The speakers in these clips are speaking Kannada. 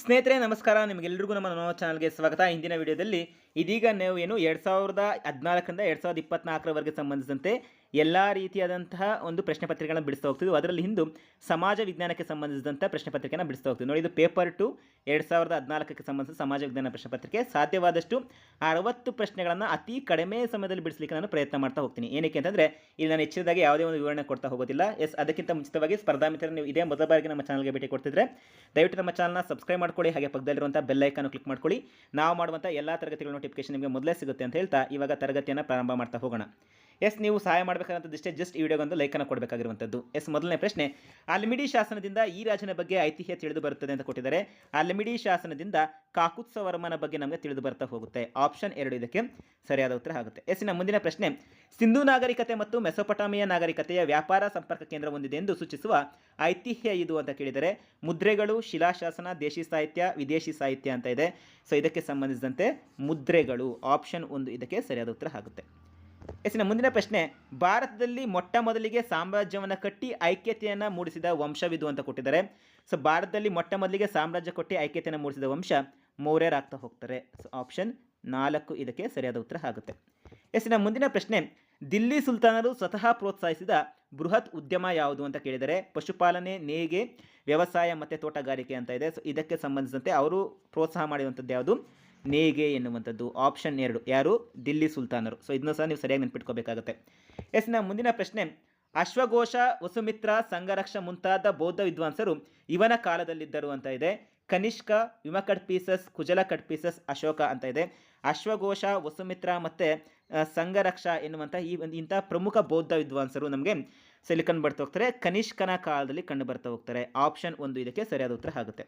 ಸ್ನೇಹಿತರೆ, ನಮಸ್ಕಾರ. ನಿಮಗೆಲ್ಲರಿಗೂ ನಮ್ಮ ನೋ ಚಾನಲ್ಗೆ ಸ್ವಾಗತ. ಇಂದಿನ ವಿಡಿಯೋದಲ್ಲಿ ಇದೀಗ ನಾವು ಏನು, ಎರಡು ಸಾವಿರದ ಹದಿನಾಲ್ಕರಿಂದ ಎರಡು ಸಾವಿರದ ಇಪ್ಪತ್ನಾಲ್ಕರವರೆಗೆ ಸಂಬಂಧಿಸಿದಂತೆ ಎಲ್ಲ ರೀತಿಯಾದಂತಹ ಒಂದು ಪ್ರಶ್ನೆ ಪತ್ರಿಕೆಗಳನ್ನು ಬಿಡಿಸ್ತಾ ಹೋಗ್ತಿದ್ವಿ. ಅದರಲ್ಲಿ ಹಿಂದು ಸಮಾಜ ವಿಜ್ಞಾನಕ್ಕೆ ಸಂಬಂಧಿಸಿದಂಥ ಪ್ರಶ್ನೆ ಪತ್ರಿಕೆಯನ್ನು ಬಿಡಿಸ್ತಾ ಹೋಗ್ತಿದ್ವಿ. ನೋಡಿ, ಇದು ಪೇಪರ್ ಟು ಎರಡು ಸಾವಿರದ ಹದಿನಾಲ್ಕಕ್ಕೆ ಸಂಬಂಧಿಸಿದ ಸಮಾಜ ವಿಜ್ಞಾನ ಪ್ರಶ್ನೆ ಪತ್ರಿಕೆ. ಸಾಧ್ಯವಾದಷ್ಟು ಅರವತ್ತು ಪ್ರಶ್ನೆಗಳನ್ನು ಅತಿ ಕಡಿಮೆ ಸಮಯದಲ್ಲಿ ಬಿಡಿಸಲಿಕ್ಕೆ ನಾನು ಪ್ರಯತ್ನ ಮಾಡ್ತಾ ಹೋಗ್ತೀನಿ. ಏನಕ್ಕೆ ಅಂತಂದರೆ, ಇಲ್ಲಿ ನಾನು ಹೆಚ್ಚಿನದಾಗಿ ಯಾವುದೇ ಒಂದು ವಿವರಣೆ ಕೊಡ್ತಾ ಹೋಗೋದಿಲ್ಲ. ಎಸ್, ಅದಕ್ಕಿಂತ ಮುಂಚಿತವಾಗಿ ಸ್ಪರ್ಧಾ ಮಿತ್ರ ನೀವು ಇದೇ ಮೊದಲ ಬಾರಿಗೆ ನಮ್ಮ ಚಾನಲ್ಗೆ ಭೇಟಿ ಕೊಡ್ತಿದ್ರೆ, ದಯವಿಟ್ಟು ನಮ್ಮ ಚಾನಲ್ನ ಸಬ್ಸ್ಕ್ರೈಬ್ ಮಾಡ್ಕೊಳ್ಳಿ, ಹಾಗೆ ಪಕ್ಕದಲ್ಲಿರುವಂಥ ಬೆಲ್ ಐಕಾನ್ ಕ್ಲಿಕ್ ಮಾಡ್ಕೊಳ್ಳಿ. ನಾವು ಮಾಡುವಂಥ ಎಲ್ಲ ತರಗತಿಗಳ ನೋಟಿಫಿಕೇಶನ್ ನಿಮಗೆ ಮೊದಲೇ ಸಿಗುತ್ತೆ ಅಂತ ಹೇಳ್ತಾ ಇವಾಗ ತರಗತಿಯನ್ನು ಪ್ರಾರಂಭ ಮಾಡ್ತಾ ಹೋಗೋಣ. ಎಸ್, ನೀವು ಸಹಾಯ ಮಾಡಬೇಕಾದಂಥದ್ದಿಷ್ಟೇ ಜಸ್ಟ್ ಈ ವಿಡಿಯೋಗೊಂದು ಲೈಕನ್ನು ಕೊಡಬೇಕಾಗಿರುವಂಥದ್ದು. ಎಸ್, ಮೊದಲನೇ ಪ್ರಶ್ನೆ. ಅಲ್ಮಿಡಿ ಶಾಸನದಿಂದ ಈ ರಾಜನ ಬಗ್ಗೆ ಐತಿಹ್ಯ ತಿಳಿದು ಬರುತ್ತದೆ ಅಂತ ಕೊಟ್ಟಿದ್ದಾರೆ. ಅಲ್ಮಿಡಿ ಶಾಸನದಿಂದ ಕಾಕುತ್ಸವರ್ಮನ ಬಗ್ಗೆ ನಮಗೆ ತಿಳಿದು ಬರ್ತಾ ಹೋಗುತ್ತೆ. ಆಪ್ಷನ್ ಎರಡು ಇದಕ್ಕೆ ಸರಿಯಾದ ಉತ್ತರ ಆಗುತ್ತೆ. ಎಸ್, ಇನ್ನು ಮುಂದಿನ ಪ್ರಶ್ನೆ. ಸಿಂಧು ನಾಗರಿಕತೆ ಮತ್ತು ಮೆಸೊಪಟಾಮಿಯ ನಾಗರಿಕತೆಯ ವ್ಯಾಪಾರ ಸಂಪರ್ಕ ಕೇಂದ್ರ ಹೊಂದಿದೆ ಎಂದು ಸೂಚಿಸುವ ಐತಿಹ್ಯ ಇದು ಅಂತ ಕೇಳಿದರೆ, ಮುದ್ರೆಗಳು, ಶಿಲಾಶಾಸನ, ದೇಶಿ ಸಾಹಿತ್ಯ, ವಿದೇಶಿ ಸಾಹಿತ್ಯ ಅಂತ ಇದೆ. ಸೊ ಇದಕ್ಕೆ ಸಂಬಂಧಿಸಿದಂತೆ ಮುದ್ರೆಗಳು. ಆಪ್ಷನ್ ಒಂದು ಇದಕ್ಕೆ ಸರಿಯಾದ ಉತ್ತರ ಆಗುತ್ತೆ. ಎಸ್ಸಿನ ಮುಂದಿನ ಪ್ರಶ್ನೆ, ಭಾರತದಲ್ಲಿ ಮೊಟ್ಟ ಮೊದಲಿಗೆ ಸಾಮ್ರಾಜ್ಯವನ್ನು ಕಟ್ಟಿ ಐಕ್ಯತೆಯನ್ನು ಮೂಡಿಸಿದ ವಂಶವಿದು ಅಂತ ಕೊಟ್ಟಿದ್ದಾರೆ. ಸೊ ಭಾರತದಲ್ಲಿ ಮೊಟ್ಟ ಮೊದಲಿಗೆ ಸಾಮ್ರಾಜ್ಯ ಕೊಟ್ಟಿ ಐಕ್ಯತೆಯನ್ನು ಮೂಡಿಸಿದ ವಂಶ ಮೌರ್ಯರಾಗ್ತಾ ಹೋಗ್ತಾರೆ. ಸೊ ಆಪ್ಷನ್ ನಾಲ್ಕು ಇದಕ್ಕೆ ಸರಿಯಾದ ಉತ್ತರ ಆಗುತ್ತೆ. ಎಸ್ಸಿನ ಮುಂದಿನ ಪ್ರಶ್ನೆ, ದಿಲ್ಲಿ ಸುಲ್ತಾನರು ಸ್ವತಃ ಪ್ರೋತ್ಸಾಹಿಸಿದ ಬೃಹತ್ ಉದ್ಯಮ ಯಾವುದು ಅಂತ ಕೇಳಿದರೆ, ಪಶುಪಾಲನೆ ನೇಗೆ ವ್ಯವಸಾಯ ಮತ್ತು ತೋಟಗಾರಿಕೆ ಅಂತ ಇದೆ. ಸೊ ಇದಕ್ಕೆ ಸಂಬಂಧಿಸಿದಂತೆ ಅವರು ಪ್ರೋತ್ಸಾಹ ಮಾಡಿರುವಂಥದ್ದು ಯಾವುದು? ನೇಗೆ ಎನ್ನುವಂಥದ್ದು. ಆಪ್ಷನ್ ಎರಡು, ಯಾರು? ದಿಲ್ಲಿ ಸುಲ್ತಾನರು. ಸೊ ಇದನ್ನು ಸಹ ನೀವು ಸರಿಯಾಗಿ ನೆನ್ಪಿಟ್ಕೋಬೇಕಾಗುತ್ತೆ. ಎಸ್ನ ಮುಂದಿನ ಪ್ರಶ್ನೆ. ಅಶ್ವಘೋಷ, ವಸುಮಿತ್ರ ಸಂಘರಕ್ಷ ಮುಂತಾದ ಬೌದ್ಧ ವಿದ್ವಾಂಸರು ಇವನ ಕಾಲದಲ್ಲಿದ್ದರು ಅಂತ ಇದೆ. ಕನಿಷ್ಕ ವಿಮಕಡ್ ಪೀಸಸ್ ಕುಜಲ ಕಟ್ ಪೀಸಸ್, ಅಶೋಕ ಅಂತ ಇದೆ. ಅಶ್ವಘೋಷ, ವಸುಮಿತ್ರ ಮತ್ತು ಸಂಘರಕ್ಷ ಎನ್ನುವಂಥ ಈ ಒಂದು ಇಂಥ ಪ್ರಮುಖ ಬೌದ್ಧ ವಿದ್ವಾಂಸರು ನಮಗೆ ಸಿಲಿಕನ್ ಬರ್ತಾ ಹೋಗ್ತಾರೆ. ಕನಿಷ್ಕನ ಕಾಲದಲ್ಲಿ ಕಂಡು ಬರ್ತಾ ಹೋಗ್ತಾರೆ. ಆಪ್ಷನ್ ಒಂದು ಇದಕ್ಕೆ ಸರಿಯಾದ ಉತ್ತರ ಆಗುತ್ತೆ.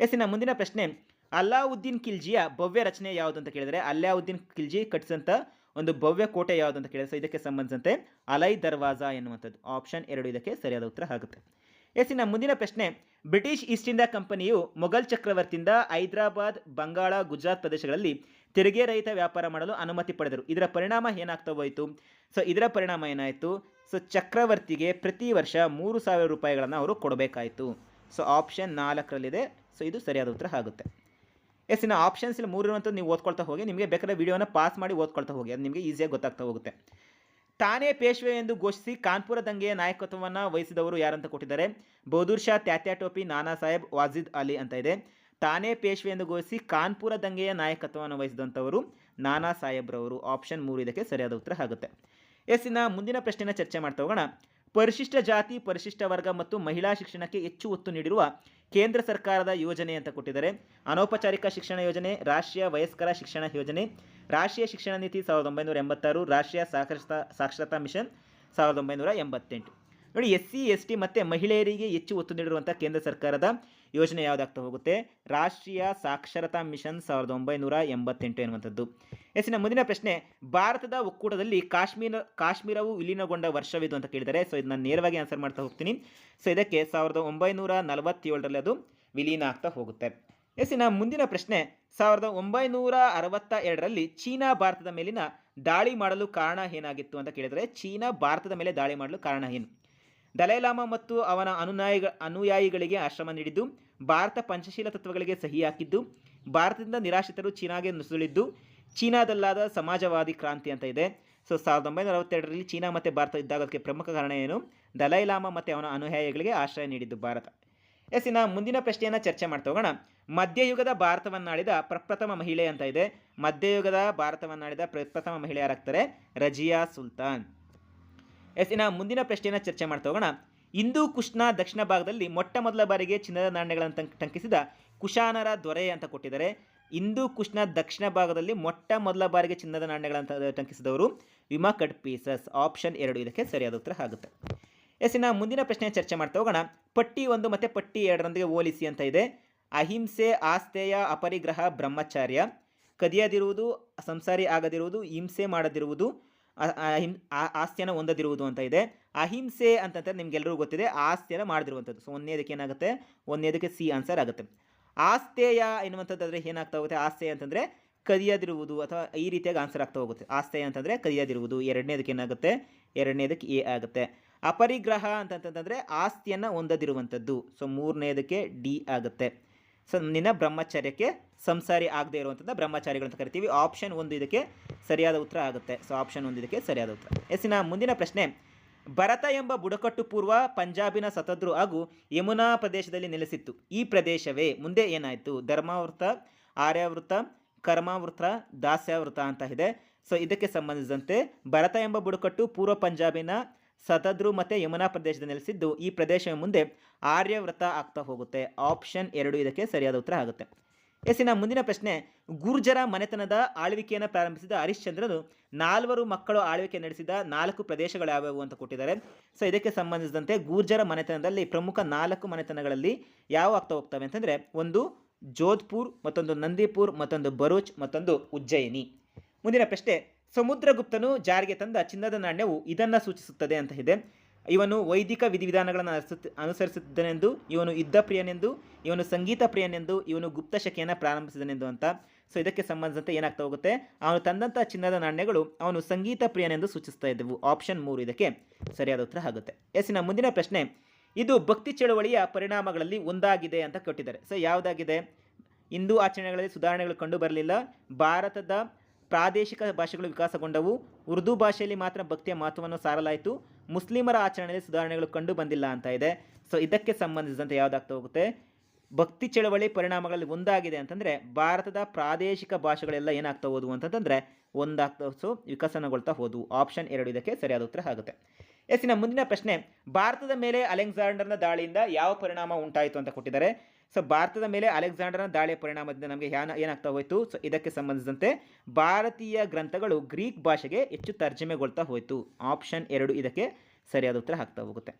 ಎಸ್, ಇನ್ನು ಮುಂದಿನ ಪ್ರಶ್ನೆ. ಅಲ್ಲಾವುದ್ದೀನ್ ಖಿಲ್ಜಿಯ ಭವ್ಯ ರಚನೆ ಯಾವುದು ಅಂತ ಕೇಳಿದರೆ ಅಲ್ಲಾವುದ್ದೀನ್ ಖಿಲ್ಜಿ ಕಟ್ಟಿಸಿದಂಥ ಒಂದು ಭವ್ಯ ಕೋಟೆ ಯಾವುದು ಅಂತ ಕೇಳಿದ್ರೆ ಇದಕ್ಕೆ ಸಂಬಂಧಿಸಿದಂತೆ ಅಲೈ ದರ್ವಾಜಾ ಎನ್ನುವಂಥದ್ದು ಆಪ್ಷನ್ ಎರಡು ಇದಕ್ಕೆ ಸರಿಯಾದ ಉತ್ತರ ಆಗುತ್ತೆ. ಎಸ್ ಇನ್ನು ಮುಂದಿನ ಪ್ರಶ್ನೆ, ಬ್ರಿಟಿಷ್ ಈಸ್ಟ್ ಇಂಡಿಯಾ ಕಂಪನಿಯು ಮೊಘಲ್ ಚಕ್ರವರ್ತಿಯಿಂದ ಹೈದರಾಬಾದ್, ಬಂಗಾಳ, ಗುಜರಾತ್ ಪ್ರದೇಶಗಳಲ್ಲಿ ತೆರಿಗೆ ರಹಿತ ವ್ಯಾಪಾರ ಮಾಡಲು ಅನುಮತಿ ಪಡೆದರು. ಇದರ ಪರಿಣಾಮ ಏನಾಗ್ತಾ ಹೋಯಿತು? ಸೊ ಇದರ ಪರಿಣಾಮ ಏನಾಯಿತು? ಸೊ ಚಕ್ರವರ್ತಿಗೆ ಪ್ರತಿ ವರ್ಷ ಮೂರು ಸಾವಿರ ರೂಪಾಯಿಗಳನ್ನು ಅವರು ಕೊಡಬೇಕಾಯಿತು. ಸೊ ಆಪ್ಷನ್ ನಾಲ್ಕರಲ್ಲಿದೆ. ಸೊ ಇದು ಸರಿಯಾದ ಉತ್ತರ ಆಗುತ್ತೆ. ಎಸ್, ಇನ್ನು ಆಪ್ಷನ್ಸ್ ಇಲ್ಲಿ ಮೂರು ಇರುವಂಥದ್ದು ನೀವು ಓದ್ಕೊಳ್ತಾ ಹೋಗಿ, ನಿಮಗೆ ಬೇಕಾದ್ರೆ ವಿಡಿಯೋನ ಪಾಸ್ ಮಾಡಿ ಓದ್ಕೊಳ್ತಾ ಹೋಗಿ, ಅದು ನಿಮಗೆ ಈಸಿಯಾಗಿ ಗೊತ್ತಾಗ್ತಾ ಹೋಗುತ್ತೆ. ತಾನೇ ಪೇಶ್ವೆ ಎಂದು ಘೋಷಿಸಿ ಕಾನ್ಪುರ ದಂಗೆಯ ನಾಯಕತ್ವವನ್ನು ವಹಿಸಿದವರು ಯಾರಂತ ಕೊಟ್ಟಿದ್ದಾರೆ? ಬಹದ್ದೂರ್ ಶಾ, ತ್ಯಾತ್ಯಾ ಟೋಪಿ, ನಾನಾ ಸಾಹೇಬ್, ವಾಜಿದ್ ಅಲಿ ಅಂತ ಇದೆ. ತಾನೇ ಪೇಶ್ವೆ ಎಂದು ಘೋಷಿಸಿ ಕಾನ್ಪುರ ದಂಗೆಯ ನಾಯಕತ್ವವನ್ನು ವಹಿಸಿದಂಥವರು ನಾನಾ ಸಾಹೇಬ್ರವರು. ಆಪ್ಷನ್ ಮೂರು ಇದಕ್ಕೆ ಸರಿಯಾದ ಉತ್ತರ ಆಗುತ್ತೆ. ಎಸ್, ಇನ್ನು ಮುಂದಿನ ಪ್ರಶ್ನೆನ ಚರ್ಚೆ ಮಾಡ್ತಾ ಹೋಗೋಣ. ಪರಿಶಿಷ್ಟ ಜಾತಿ, ಪರಿಶಿಷ್ಟ ವರ್ಗ ಮತ್ತು ಮಹಿಳಾ ಶಿಕ್ಷಣಕ್ಕೆ ಹೆಚ್ಚು ಒತ್ತು ನೀಡಿರುವ ಕೇಂದ್ರ ಸರ್ಕಾರದ ಯೋಜನೆ ಅಂತ ಕೊಟ್ಟಿದ್ದಾರೆ. ಅನೌಪಚಾರಿಕ ಶಿಕ್ಷಣ ಯೋಜನೆ, ರಾಷ್ಟ್ರೀಯ ವಯಸ್ಕರ ಶಿಕ್ಷಣ ಯೋಜನೆ, ರಾಷ್ಟ್ರೀಯ ಶಿಕ್ಷಣ ನೀತಿ ಸಾವಿರದ ಒಂಬೈನೂರ ಎಂಬತ್ತಾರು, ರಾಷ್ಟ್ರೀಯ ಸಾಕ್ಷರತಾ ಸಾಕ್ಷರತಾ ಮಿಷನ್ ಸಾವಿರದ ಒಂಬೈನೂರ ಎಂಬತ್ತೆಂಟು. ನೋಡಿ ಎಸ್ ಸಿ ಎಸ್ ಟಿ ಮತ್ತು ಮಹಿಳೆಯರಿಗೆ ಹೆಚ್ಚು ಒತ್ತು ನೀಡಿರುವಂಥ ಕೇಂದ್ರ ಸರ್ಕಾರದ ಯೋಜನೆ ಯಾವುದಾಗ್ತಾ ಹೋಗುತ್ತೆ? ರಾಷ್ಟ್ರೀಯ ಸಾಕ್ಷರತಾ ಮಿಷನ್ ಸಾವಿರದ ಒಂಬೈನೂರ ಎಂಬತ್ತೆಂಟು ಎನ್ನುವಂಥದ್ದು. ಎಸ್ಸಿನ ಮುಂದಿನ ಪ್ರಶ್ನೆ, ಭಾರತದ ಒಕ್ಕೂಟದಲ್ಲಿ ಕಾಶ್ಮೀರ, ಕಾಶ್ಮೀರವು ವಿಲೀನಗೊಂಡ ವರ್ಷವಿದು ಅಂತ ಕೇಳಿದರೆ, ಸೊ ಇದನ್ನ ನೇರವಾಗಿ ಆನ್ಸರ್ ಮಾಡ್ತಾ ಹೋಗ್ತೀನಿ. ಸೊ ಇದಕ್ಕೆ ಸಾವಿರದ ಒಂಬೈನೂರ ನಲವತ್ತೇಳರಲ್ಲಿ ಅದು ವಿಲೀನ ಆಗ್ತಾ ಹೋಗುತ್ತೆ. ಎಸ್ಸಿನ ಮುಂದಿನ ಪ್ರಶ್ನೆ, ಸಾವಿರದ ಒಂಬೈನೂರ ಅರವತ್ತ ಎರಡರಲ್ಲಿ ಚೀನಾ ಭಾರತದ ಮೇಲಿನ ದಾಳಿ ಮಾಡಲು ಕಾರಣ ಏನಾಗಿತ್ತು ಅಂತ ಕೇಳಿದರೆ, ಚೀನಾ ಭಾರತದ ಮೇಲೆ ದಾಳಿ ಮಾಡಲು ಕಾರಣ ಏನು? ದಲೈಲಾಮಾ ಮತ್ತು ಅವನ ಅನುಯಾಯಿಗ ಅನುಯಾಯಿಗಳಿಗೆ ಆಶ್ರಮ ನೀಡಿದ್ದು, ಭಾರತ ಪಂಚಶೀಲ ತತ್ವಗಳಿಗೆ ಸಹಿ ಹಾಕಿದ್ದು ಭಾರತದಿಂದ ನಿರಾಶ್ರಿತರು ಚೀನಾಗೆ ನುಸುಳಿದ್ದು, ಚೀನಾದಲ್ಲಾದ ಸಮಾಜವಾದಿ ಕ್ರಾಂತಿ ಅಂತ ಇದೆ. ಸೊ ಸಾವಿರದ ಒಂಬೈನೂರ ಅರವತ್ತೆರಡರಲ್ಲಿ ಚೀನಾ ಮತ್ತು ಭಾರತ ಇದ್ದಾಗೋದಕ್ಕೆ ಪ್ರಮುಖ ಕಾರಣ ಏನು? ದಲೈಲಾಮಾ ಮತ್ತು ಅವನ ಅನುಯಾಯಿಗಳಿಗೆ ಆಶ್ರಯ ನೀಡಿದ್ದು ಭಾರತ. ಎಸ್, ಇನ್ನು ಮುಂದಿನ ಪ್ರಶ್ನೆಯನ್ನು ಚರ್ಚೆ ಮಾಡ್ತಾ ಹೋಗೋಣ. ಮಧ್ಯಯುಗದ ಭಾರತವನ್ನಾಡಿದ ಪ್ರಪ್ರಥಮ ಮಹಿಳೆ ಅಂತ ಇದೆ. ಮಧ್ಯಯುಗದ ಭಾರತವನ್ನಾಡಿದ ಪ್ರಪ್ರಥಮ ಮಹಿಳೆ ಯಾರಾಗ್ತಾರೆ? ರಜಿಯಾ ಸುಲ್ತಾನ್. ಎಸ್ ಇನ್ನು ಮುಂದಿನ ಪ್ರಶ್ನೆಯನ್ನು ಚರ್ಚೆ ಮಾಡ್ತಾ ಹೋಗೋಣ. ಇಂದು ಕುಶ್ನ ದಕ್ಷಿಣ ಭಾಗದಲ್ಲಿ ಮೊಟ್ಟ ಮೊದಲ ಬಾರಿಗೆ ಚಿನ್ನದ ನಾಣ್ಯಗಳನ್ನು ತಂಕ್, ಟಂಕಿಸಿದ ಕುಶಾನರ ದೊರೆ ಅಂತ ಕೊಟ್ಟಿದ್ದಾರೆ. ಇಂದು ಕುಶ್ನ ದಕ್ಷಿಣ ಭಾಗದಲ್ಲಿ ಮೊಟ್ಟ ಮೊದಲ ಬಾರಿಗೆ ಚಿನ್ನದ ನಾಣ್ಯಗಳನ್ನು ಟಂಕಿಸಿದವರು ವಿಮಾ ಕಟ್ ಪೀಸಸ್ ಆಪ್ಷನ್ ಎರಡು. ಇದಕ್ಕೆ ಸರಿಯಾದ ಉತ್ತರ ಆಗುತ್ತೆ. ಎಸ್ ಇನ್ನು ಮುಂದಿನ ಪ್ರಶ್ನೆ ಚರ್ಚೆ ಮಾಡ್ತಾ ಹೋಗೋಣ. ಪಟ್ಟಿ ಒಂದು ಮತ್ತು ಪಟ್ಟಿ ಎರಡರೊಂದಿಗೆ ಹೋಲಿಸಿ ಅಂತ ಇದೆ. ಅಹಿಂಸೆ ಆಸ್ತೆಯ ಅಪರಿಗ್ರಹ, ಬ್ರಹ್ಮಚಾರ್ಯ. ಕದಿಯದಿರುವುದು, ಸಂಸಾರಿ ಆಗದಿರುವುದು, ಹಿಂಸೆ ಮಾಡದಿರುವುದು. ಆ- ಆ- ಹಿಂ- ಆಸ್ತಿಯನ್ನು ಹೊಂದದಿರುವುದು ಅಂತ ಇದೆ. ಅಹಿಂಸೆ ಅಂತಂದ್ರೆ ನಿಮಗೆಲ್ಲರಿಗೂ ಗೊತ್ತಿದೆ. ಆಸ್ತಿಯನ್ನು ಮಾಡದಿರುವಂಥದ್ದು. ಸೊ ಒಂದನೇದಕ್ಕೆ ಏನಾಗುತ್ತೆ? ಒಂದನೇದಕ್ಕೆ ಸಿ ಆನ್ಸರ್ ಆಗುತ್ತೆ. ಆಸ್ತೇಯ ಎನ್ನುವಂಥದ್ದಾದರೆ ಏನಾಗ್ತಾ ಹೋಗುತ್ತೆ? ಆಸ್ತೆಯ ಅಂತಂದರೆ ಕದಿಯದಿರುವುದು ಅಥವಾ ಈ ರೀತಿಯಾಗಿ ಆನ್ಸರ್ ಆಗ್ತಾ ಹೋಗುತ್ತೆ. ಆಸ್ತೆಯ ಅಂತಂದರೆ ಕದಿಯದಿರುವುದು. ಎರಡನೇದಕ್ಕೆ ಏನಾಗುತ್ತೆ? ಎರಡನೇದಕ್ಕೆ ಎ ಆಗುತ್ತೆ. ಅಪರಿಗ್ರಹ ಅಂತಂತಂದರೆ ಆಸ್ತಿಯನ್ನು ಹೊಂದದಿರುವಂಥದ್ದು. ಸೊ ಮೂರನೇದಕ್ಕೆ ಡಿ ಆಗುತ್ತೆ. ಸೊ ನಿನ್ನ ಬ್ರಹ್ಮಚರ್ಯಕ್ಕೆ ಸಂಸಾರಿ ಆಗದೆ ಇರುವಂಥದ್ದು ಬ್ರಹ್ಮಚಾರಿಗಳು ಅಂತ ಕರಿತೀವಿ. ಆಪ್ಷನ್ ಒಂದು ಇದಕ್ಕೆ ಸರಿಯಾದ ಉತ್ತರ ಆಗುತ್ತೆ. ಸೊ ಆಪ್ಷನ್ ಒಂದು ಇದಕ್ಕೆ ಸರಿಯಾದ ಉತ್ತರ. ಎಸ್ಸಿನ ಮುಂದಿನ ಪ್ರಶ್ನೆ. ಭರತ ಎಂಬ ಬುಡಕಟ್ಟು ಪೂರ್ವ ಪಂಜಾಬಿನ ಸತದ್ರು ಹಾಗೂ ಯಮುನಾ ಪ್ರದೇಶದಲ್ಲಿ ನೆಲೆಸಿತ್ತು. ಈ ಪ್ರದೇಶವೇ ಮುಂದೆ ಏನಾಯಿತು? ಧರ್ಮಾವೃತ, ಆರ್ಯಾವೃತ, ಕರ್ಮಾವೃತ, ದಾಸ್ಯಾವೃತ ಅಂತ ಇದೆ. ಸೊ ಇದಕ್ಕೆ ಸಂಬಂಧಿಸಿದಂತೆ ಭರತ ಎಂಬ ಬುಡಕಟ್ಟು ಪೂರ್ವ ಪಂಜಾಬಿನ ಸತದ್ರು ಮತ್ತು ಯಮುನಾ ಪ್ರದೇಶದ ನೆಲೆಸಿದ್ದು ಈ ಪ್ರದೇಶ ಮುಂದೆ ಆರ್ಯವೃತ ಆಗ್ತಾ ಹೋಗುತ್ತೆ. ಆಪ್ಷನ್ ಎರಡು ಇದಕ್ಕೆ ಸರಿಯಾದ ಉತ್ತರ ಆಗುತ್ತೆ. ಎಸ್ಸಿನ ಮುಂದಿನ ಪ್ರಶ್ನೆ, ಗುರ್ಜರ ಮನೆತನದ ಆಳ್ವಿಕೆಯನ್ನು ಪ್ರಾರಂಭಿಸಿದ ಹರಿಶ್ಚಂದ್ರನು ನಾಲ್ವರು ಮಕ್ಕಳು ಆಳ್ವಿಕೆ ನಡೆಸಿದ ನಾಲ್ಕು ಪ್ರದೇಶಗಳು ಯಾವ್ಯಾವು ಅಂತ ಕೊಟ್ಟಿದ್ದಾರೆ. ಸೊ ಇದಕ್ಕೆ ಸಂಬಂಧಿಸಿದಂತೆ ಗೂರ್ಜರ ಮನೆತನದಲ್ಲಿ ಪ್ರಮುಖ ನಾಲ್ಕು ಮನೆತನಗಳಲ್ಲಿ ಯಾವ ಆಗ್ತಾ ಹೋಗ್ತವೆ ಅಂತಂದರೆ, ಒಂದು ಜೋಧ್ಪುರ್, ಮತ್ತೊಂದು ನಂದಿಪುರ್, ಮತ್ತೊಂದು ಭರೂಚ್, ಮತ್ತೊಂದು ಉಜ್ಜಯಿನಿ. ಮುಂದಿನ ಪ್ರಶ್ನೆ ಸಮುದ್ರಗುಪ್ತನು ಜಾರಿಗೆ ತಂದ ಚಿನ್ನದ ನಾಣ್ಯವು ಇದನ್ನು ಸೂಚಿಸುತ್ತದೆ ಅಂತ ಇದೆ. ಇವನು ವೈದಿಕ ವಿಧಿವಿಧಾನಗಳನ್ನು ಅನುಸರಿಸುತ್ತ ಅನುಸರಿಸುತ್ತಿದ್ದನೆಂದು ಇವನು ಯುದ್ಧ ಪ್ರಿಯನೆಂದು, ಇವನು ಸಂಗೀತ ಪ್ರಿಯನೆಂದು, ಇವನು ಗುಪ್ತ ಶಕೆಯನ್ನು ಪ್ರಾರಂಭಿಸಿದನೆಂದು ಅಂತ. ಸೊ ಇದಕ್ಕೆ ಸಂಬಂಧಿಸಿದಂತೆ ಏನಾಗ್ತಾ ಹೋಗುತ್ತೆ? ಅವನು ತಂದಂಥ ಚಿನ್ನದ ನಾಣ್ಯಗಳು ಅವನು ಸಂಗೀತ ಪ್ರಿಯನೆಂದು ಸೂಚಿಸ್ತಾ ಇದ್ದವು. ಆಪ್ಷನ್ ಮೂರು ಇದಕ್ಕೆ ಸರಿಯಾದ ಉತ್ತರ ಆಗುತ್ತೆ. ಎಸ್ನ ಮುಂದಿನ ಪ್ರಶ್ನೆ. ಇದು ಭಕ್ತಿ ಚಳುವಳಿಯ ಪರಿಣಾಮಗಳಲ್ಲಿ ಒಂದಾಗಿದೆ ಅಂತ ಕೊಟ್ಟಿದ್ದಾರೆ. ಸೊ ಯಾವುದಾಗಿದೆ? ಹಿಂದೂ ಆಚರಣೆಗಳಲ್ಲಿ ಸುಧಾರಣೆಗಳು ಕಂಡು ಬರಲಿಲ್ಲ. ಭಾರತದ ಪ್ರಾದೇಶಿಕ ಭಾಷೆಗಳು ವಿಕಾಸಗೊಂಡವು. ಉರ್ದು ಭಾಷೆಯಲ್ಲಿ ಮಾತ್ರ ಭಕ್ತಿಯ ಮಹತ್ವವನ್ನು ಸಾರಲಾಯಿತು. ಮುಸ್ಲಿಮರ ಆಚರಣೆಯಲ್ಲಿ ಸುಧಾರಣೆಗಳು ಕಂಡು ಬಂದಿಲ್ಲ ಅಂತ ಇದೆ. ಸೊ ಇದಕ್ಕೆ ಸಂಬಂಧಿಸಿದಂತೆ ಯಾವುದಾಗ್ತಾ ಹೋಗುತ್ತೆ? ಭಕ್ತಿ ಚಳವಳಿ ಪರಿಣಾಮಗಳಲ್ಲಿ ಒಂದಾಗಿದೆ ಅಂತಂದರೆ, ಭಾರತದ ಪ್ರಾದೇಶಿಕ ಭಾಷೆಗಳೆಲ್ಲ ಏನಾಗ್ತಾ ಹೋದವು ಅಂತಂದರೆ, ಒಂದಾಗ್ತಾ ಸೊ ವಿಕಸನಗೊಳ್ತಾ ಹೋದವು. ಆಪ್ಷನ್ ಎರಡು ಇದಕ್ಕೆ ಸರಿಯಾದ ಉತ್ತರ ಆಗುತ್ತೆ. ಎಸ್, ಇನ್ನು ಮುಂದಿನ ಪ್ರಶ್ನೆ, ಭಾರತದ ಮೇಲೆ ಅಲೆಕ್ಸಾಂಡರ್ನ ದಾಳಿಯಿಂದ ಯಾವ ಪರಿಣಾಮ ಉಂಟಾಯಿತು ಅಂತ ಕೊಟ್ಟಿದ್ದಾರೆ. ಸೊ ಭಾರತದ ಮೇಲೆ ಅಲೆಕ್ಸಾಂಡರ್ನ ದಾಳಿಯ ಪರಿಣಾಮದಿಂದ ನಮಗೆ ಏನಾಗ್ತಾ ಹೋಯಿತು? ಸೊ ಇದಕ್ಕೆ ಸಂಬಂಧಿಸಿದಂತೆ ಭಾರತೀಯ ಗ್ರಂಥಗಳು ಗ್ರೀಕ್ ಭಾಷೆಗೆ ಹೆಚ್ಚು ತರ್ಜಮೆಗೊಳ್ತಾ ಹೋಯಿತು. ಆಪ್ಷನ್ ಎರಡು ಇದಕ್ಕೆ ಸರಿಯಾದ ಉತ್ತರ ಆಗ್ತಾ ಹೋಗುತ್ತೆ.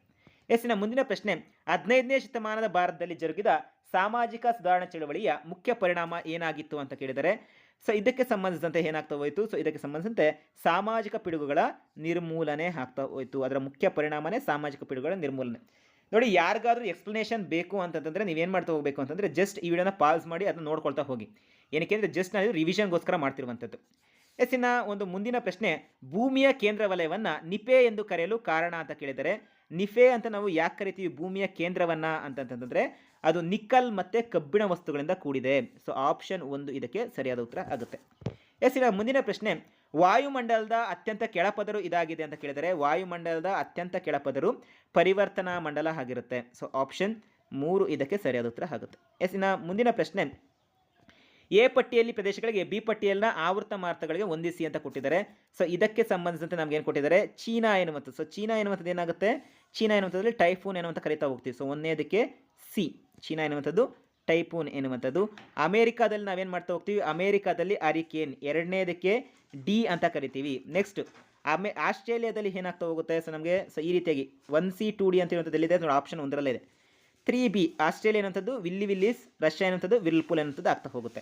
ಎಸ್ಸಿನ ಮುಂದಿನ ಪ್ರಶ್ನೆ. ಹದಿನೈದನೇ ಶತಮಾನದ ಭಾರತದಲ್ಲಿ ಜರುಗಿದ ಸಾಮಾಜಿಕ ಸುಧಾರಣಾ ಚಳವಳಿಯ ಮುಖ್ಯ ಪರಿಣಾಮ ಏನಾಗಿತ್ತು ಅಂತ ಕೇಳಿದರೆ ಸೊ ಇದಕ್ಕೆ ಸಂಬಂಧಿಸಿದಂತೆ ಏನಾಗ್ತಾ ಹೋಯಿತು? ಸೊ ಇದಕ್ಕೆ ಸಂಬಂಧಿಸಿದಂತೆ ಸಾಮಾಜಿಕ ಪಿಡುಗುಗಳ ನಿರ್ಮೂಲನೆ ಆಗ್ತಾ ಹೋಯಿತು. ಅದರ ಮುಖ್ಯ ಪರಿಣಾಮನೇ ಸಾಮಾಜಿಕ ಪಿಡುಗುಗಳ ನಿರ್ಮೂಲನೆ. ನೋಡಿ, ಯಾರಿಗಾದರೂ ಎಕ್ಸ್ಪ್ಲನೇಷನ್ ಬೇಕು ಅಂತಂತಂದರೆ ನೀವೇನು ಮಾಡ್ತಾ ಹೋಗಬೇಕು ಅಂತಂದರೆ ಜಸ್ಟ್ ಈ ವಿಡಿಯೋನ ಪಾಸ್ ಮಾಡಿ ಅದನ್ನ ನೋಡ್ಕೊಳ್ತಾ ಹೋಗಿ. ಏನಕ್ಕೆ ಅಂದರೆ ಜಸ್ಟ್ ನಾವು ರಿವಿಷನ್ಗೋಸ್ಕರ ಮಾಡ್ತಿರುವಂಥದ್ದು. ಎಸ್ಸಿನ ಒಂದು ಮುಂದಿನ ಪ್ರಶ್ನೆ, ಭೂಮಿಯ ಕೇಂದ್ರ ವಲಯವನ್ನು ನಿಫೆ ಎಂದು ಕರೆಯಲು ಕಾರಣ ಅಂತ ಕೇಳಿದರೆ ನಿಫೆ ಅಂತ ನಾವು ಯಾಕೆ ಕರಿತೀವಿ ಭೂಮಿಯ ಕೇಂದ್ರವನ್ನು ಅಂತಂತಂದರೆ ಅದು ನಿಕ್ಕಲ್ ಮತ್ತು ಕಬ್ಬಿಣ ವಸ್ತುಗಳಿಂದ ಕೂಡಿದೆ. ಸೊ ಆಪ್ಷನ್ ಒಂದು ಇದಕ್ಕೆ ಸರಿಯಾದ ಉತ್ತರ ಆಗುತ್ತೆ. ಎಸ್, ಇನ್ನ ಮುಂದಿನ ಪ್ರಶ್ನೆ ವಾಯುಮಂಡಲದ ಅತ್ಯಂತ ಕೆಳಪದರು ಇದಾಗಿದೆ ಅಂತ ಕೇಳಿದರೆ ವಾಯುಮಂಡಲದ ಅತ್ಯಂತ ಕೆಳಪದರು ಪರಿವರ್ತನಾ ಮಂಡಲ ಆಗಿರುತ್ತೆ. ಸೊ ಆಪ್ಷನ್ ಮೂರು ಇದಕ್ಕೆ ಸರಿಯಾದ ಉತ್ತರ ಆಗುತ್ತೆ. ಎಸ್ ಇನ್ನು ಮುಂದಿನ ಪ್ರಶ್ನೆ. ಎ ಪಟ್ಟಿಯಲ್ಲಿ ಪ್ರದೇಶಗಳಿಗೆ ಬಿ ಪಟ್ಟಿಯಲ್ಲಿನ ಆವೃತ ಮಾರ್ತಗಳಿಗೆ ಹೊಂದಿಸಿ ಅಂತ ಕೊಟ್ಟಿದ್ದಾರೆ. ಸೊ ಇದಕ್ಕೆ ಸಂಬಂಧಿಸಿದಂತೆ ನಮ್ಗೆ ಏನು ಕೊಟ್ಟಿದ್ದಾರೆ? ಚೀನಾ ಎನ್ನುವಂಥದ್ದು. ಸೊ ಚೀನಾ ಎನ್ನುವಂಥದ್ದು ಏನಾಗುತ್ತೆ? ಚೀನಾ ಎನ್ನುವಂಥದ್ದಲ್ಲಿ ಟೈಫೂನ್ ಎನ್ನುವಂಥ ಕರಿತಾ ಹೋಗ್ತೀವಿ. ಸೊ ಒಂದನೇದಕ್ಕೆ ಸಿ. ಚೀನಾ ಎನ್ನುವಂಥದ್ದು ಟೈಫೂನ್ ಎನ್ನುವಂಥದ್ದು. ಅಮೇರಿಕಾದಲ್ಲಿ ನಾವೇನು ಮಾಡ್ತಾ ಹೋಗ್ತೀವಿ? ಅಮೇರಿಕಾದಲ್ಲಿ ಅರಿಕೇನ್ ಎರಡನೇದಕ್ಕೆ ಡಿ ಅಂತ ಕರಿತೀವಿ. ನೆಕ್ಸ್ಟ್ ಆಮೇ ಆಸ್ಟ್ರೇಲಿಯಾದಲ್ಲಿ ಏನಾಗ್ತಾ ಹೋಗುತ್ತೆ? ಸೊ ನಮಗೆ ಸೊ, ಈ ರೀತಿಯಾಗಿ ಒನ್ ಸಿ, ಟು ಡಿ ಅಂತ ಎಲ್ಲಿದೆ? ನೋಡಿ ಆಪ್ಷನ್ ಒಂದರಲ್ಲೇ ಇದೆ. ತ್ರೀ ಬಿ, ಆಸ್ಟ್ರೇಲಿಯಾ ಅನ್ನೋಂಥದ್ದು ವಿಲ್ಲಿ ವಿಲ್ಲಿಸ್, ರಷ್ಯಾ ಅನ್ನೋಂಥದ್ದು ವಿರ್ಲ್ಪೂಲ್ ಅನ್ನೋಂಥದ್ದು ಆಗ್ತಾ ಹೋಗುತ್ತೆ.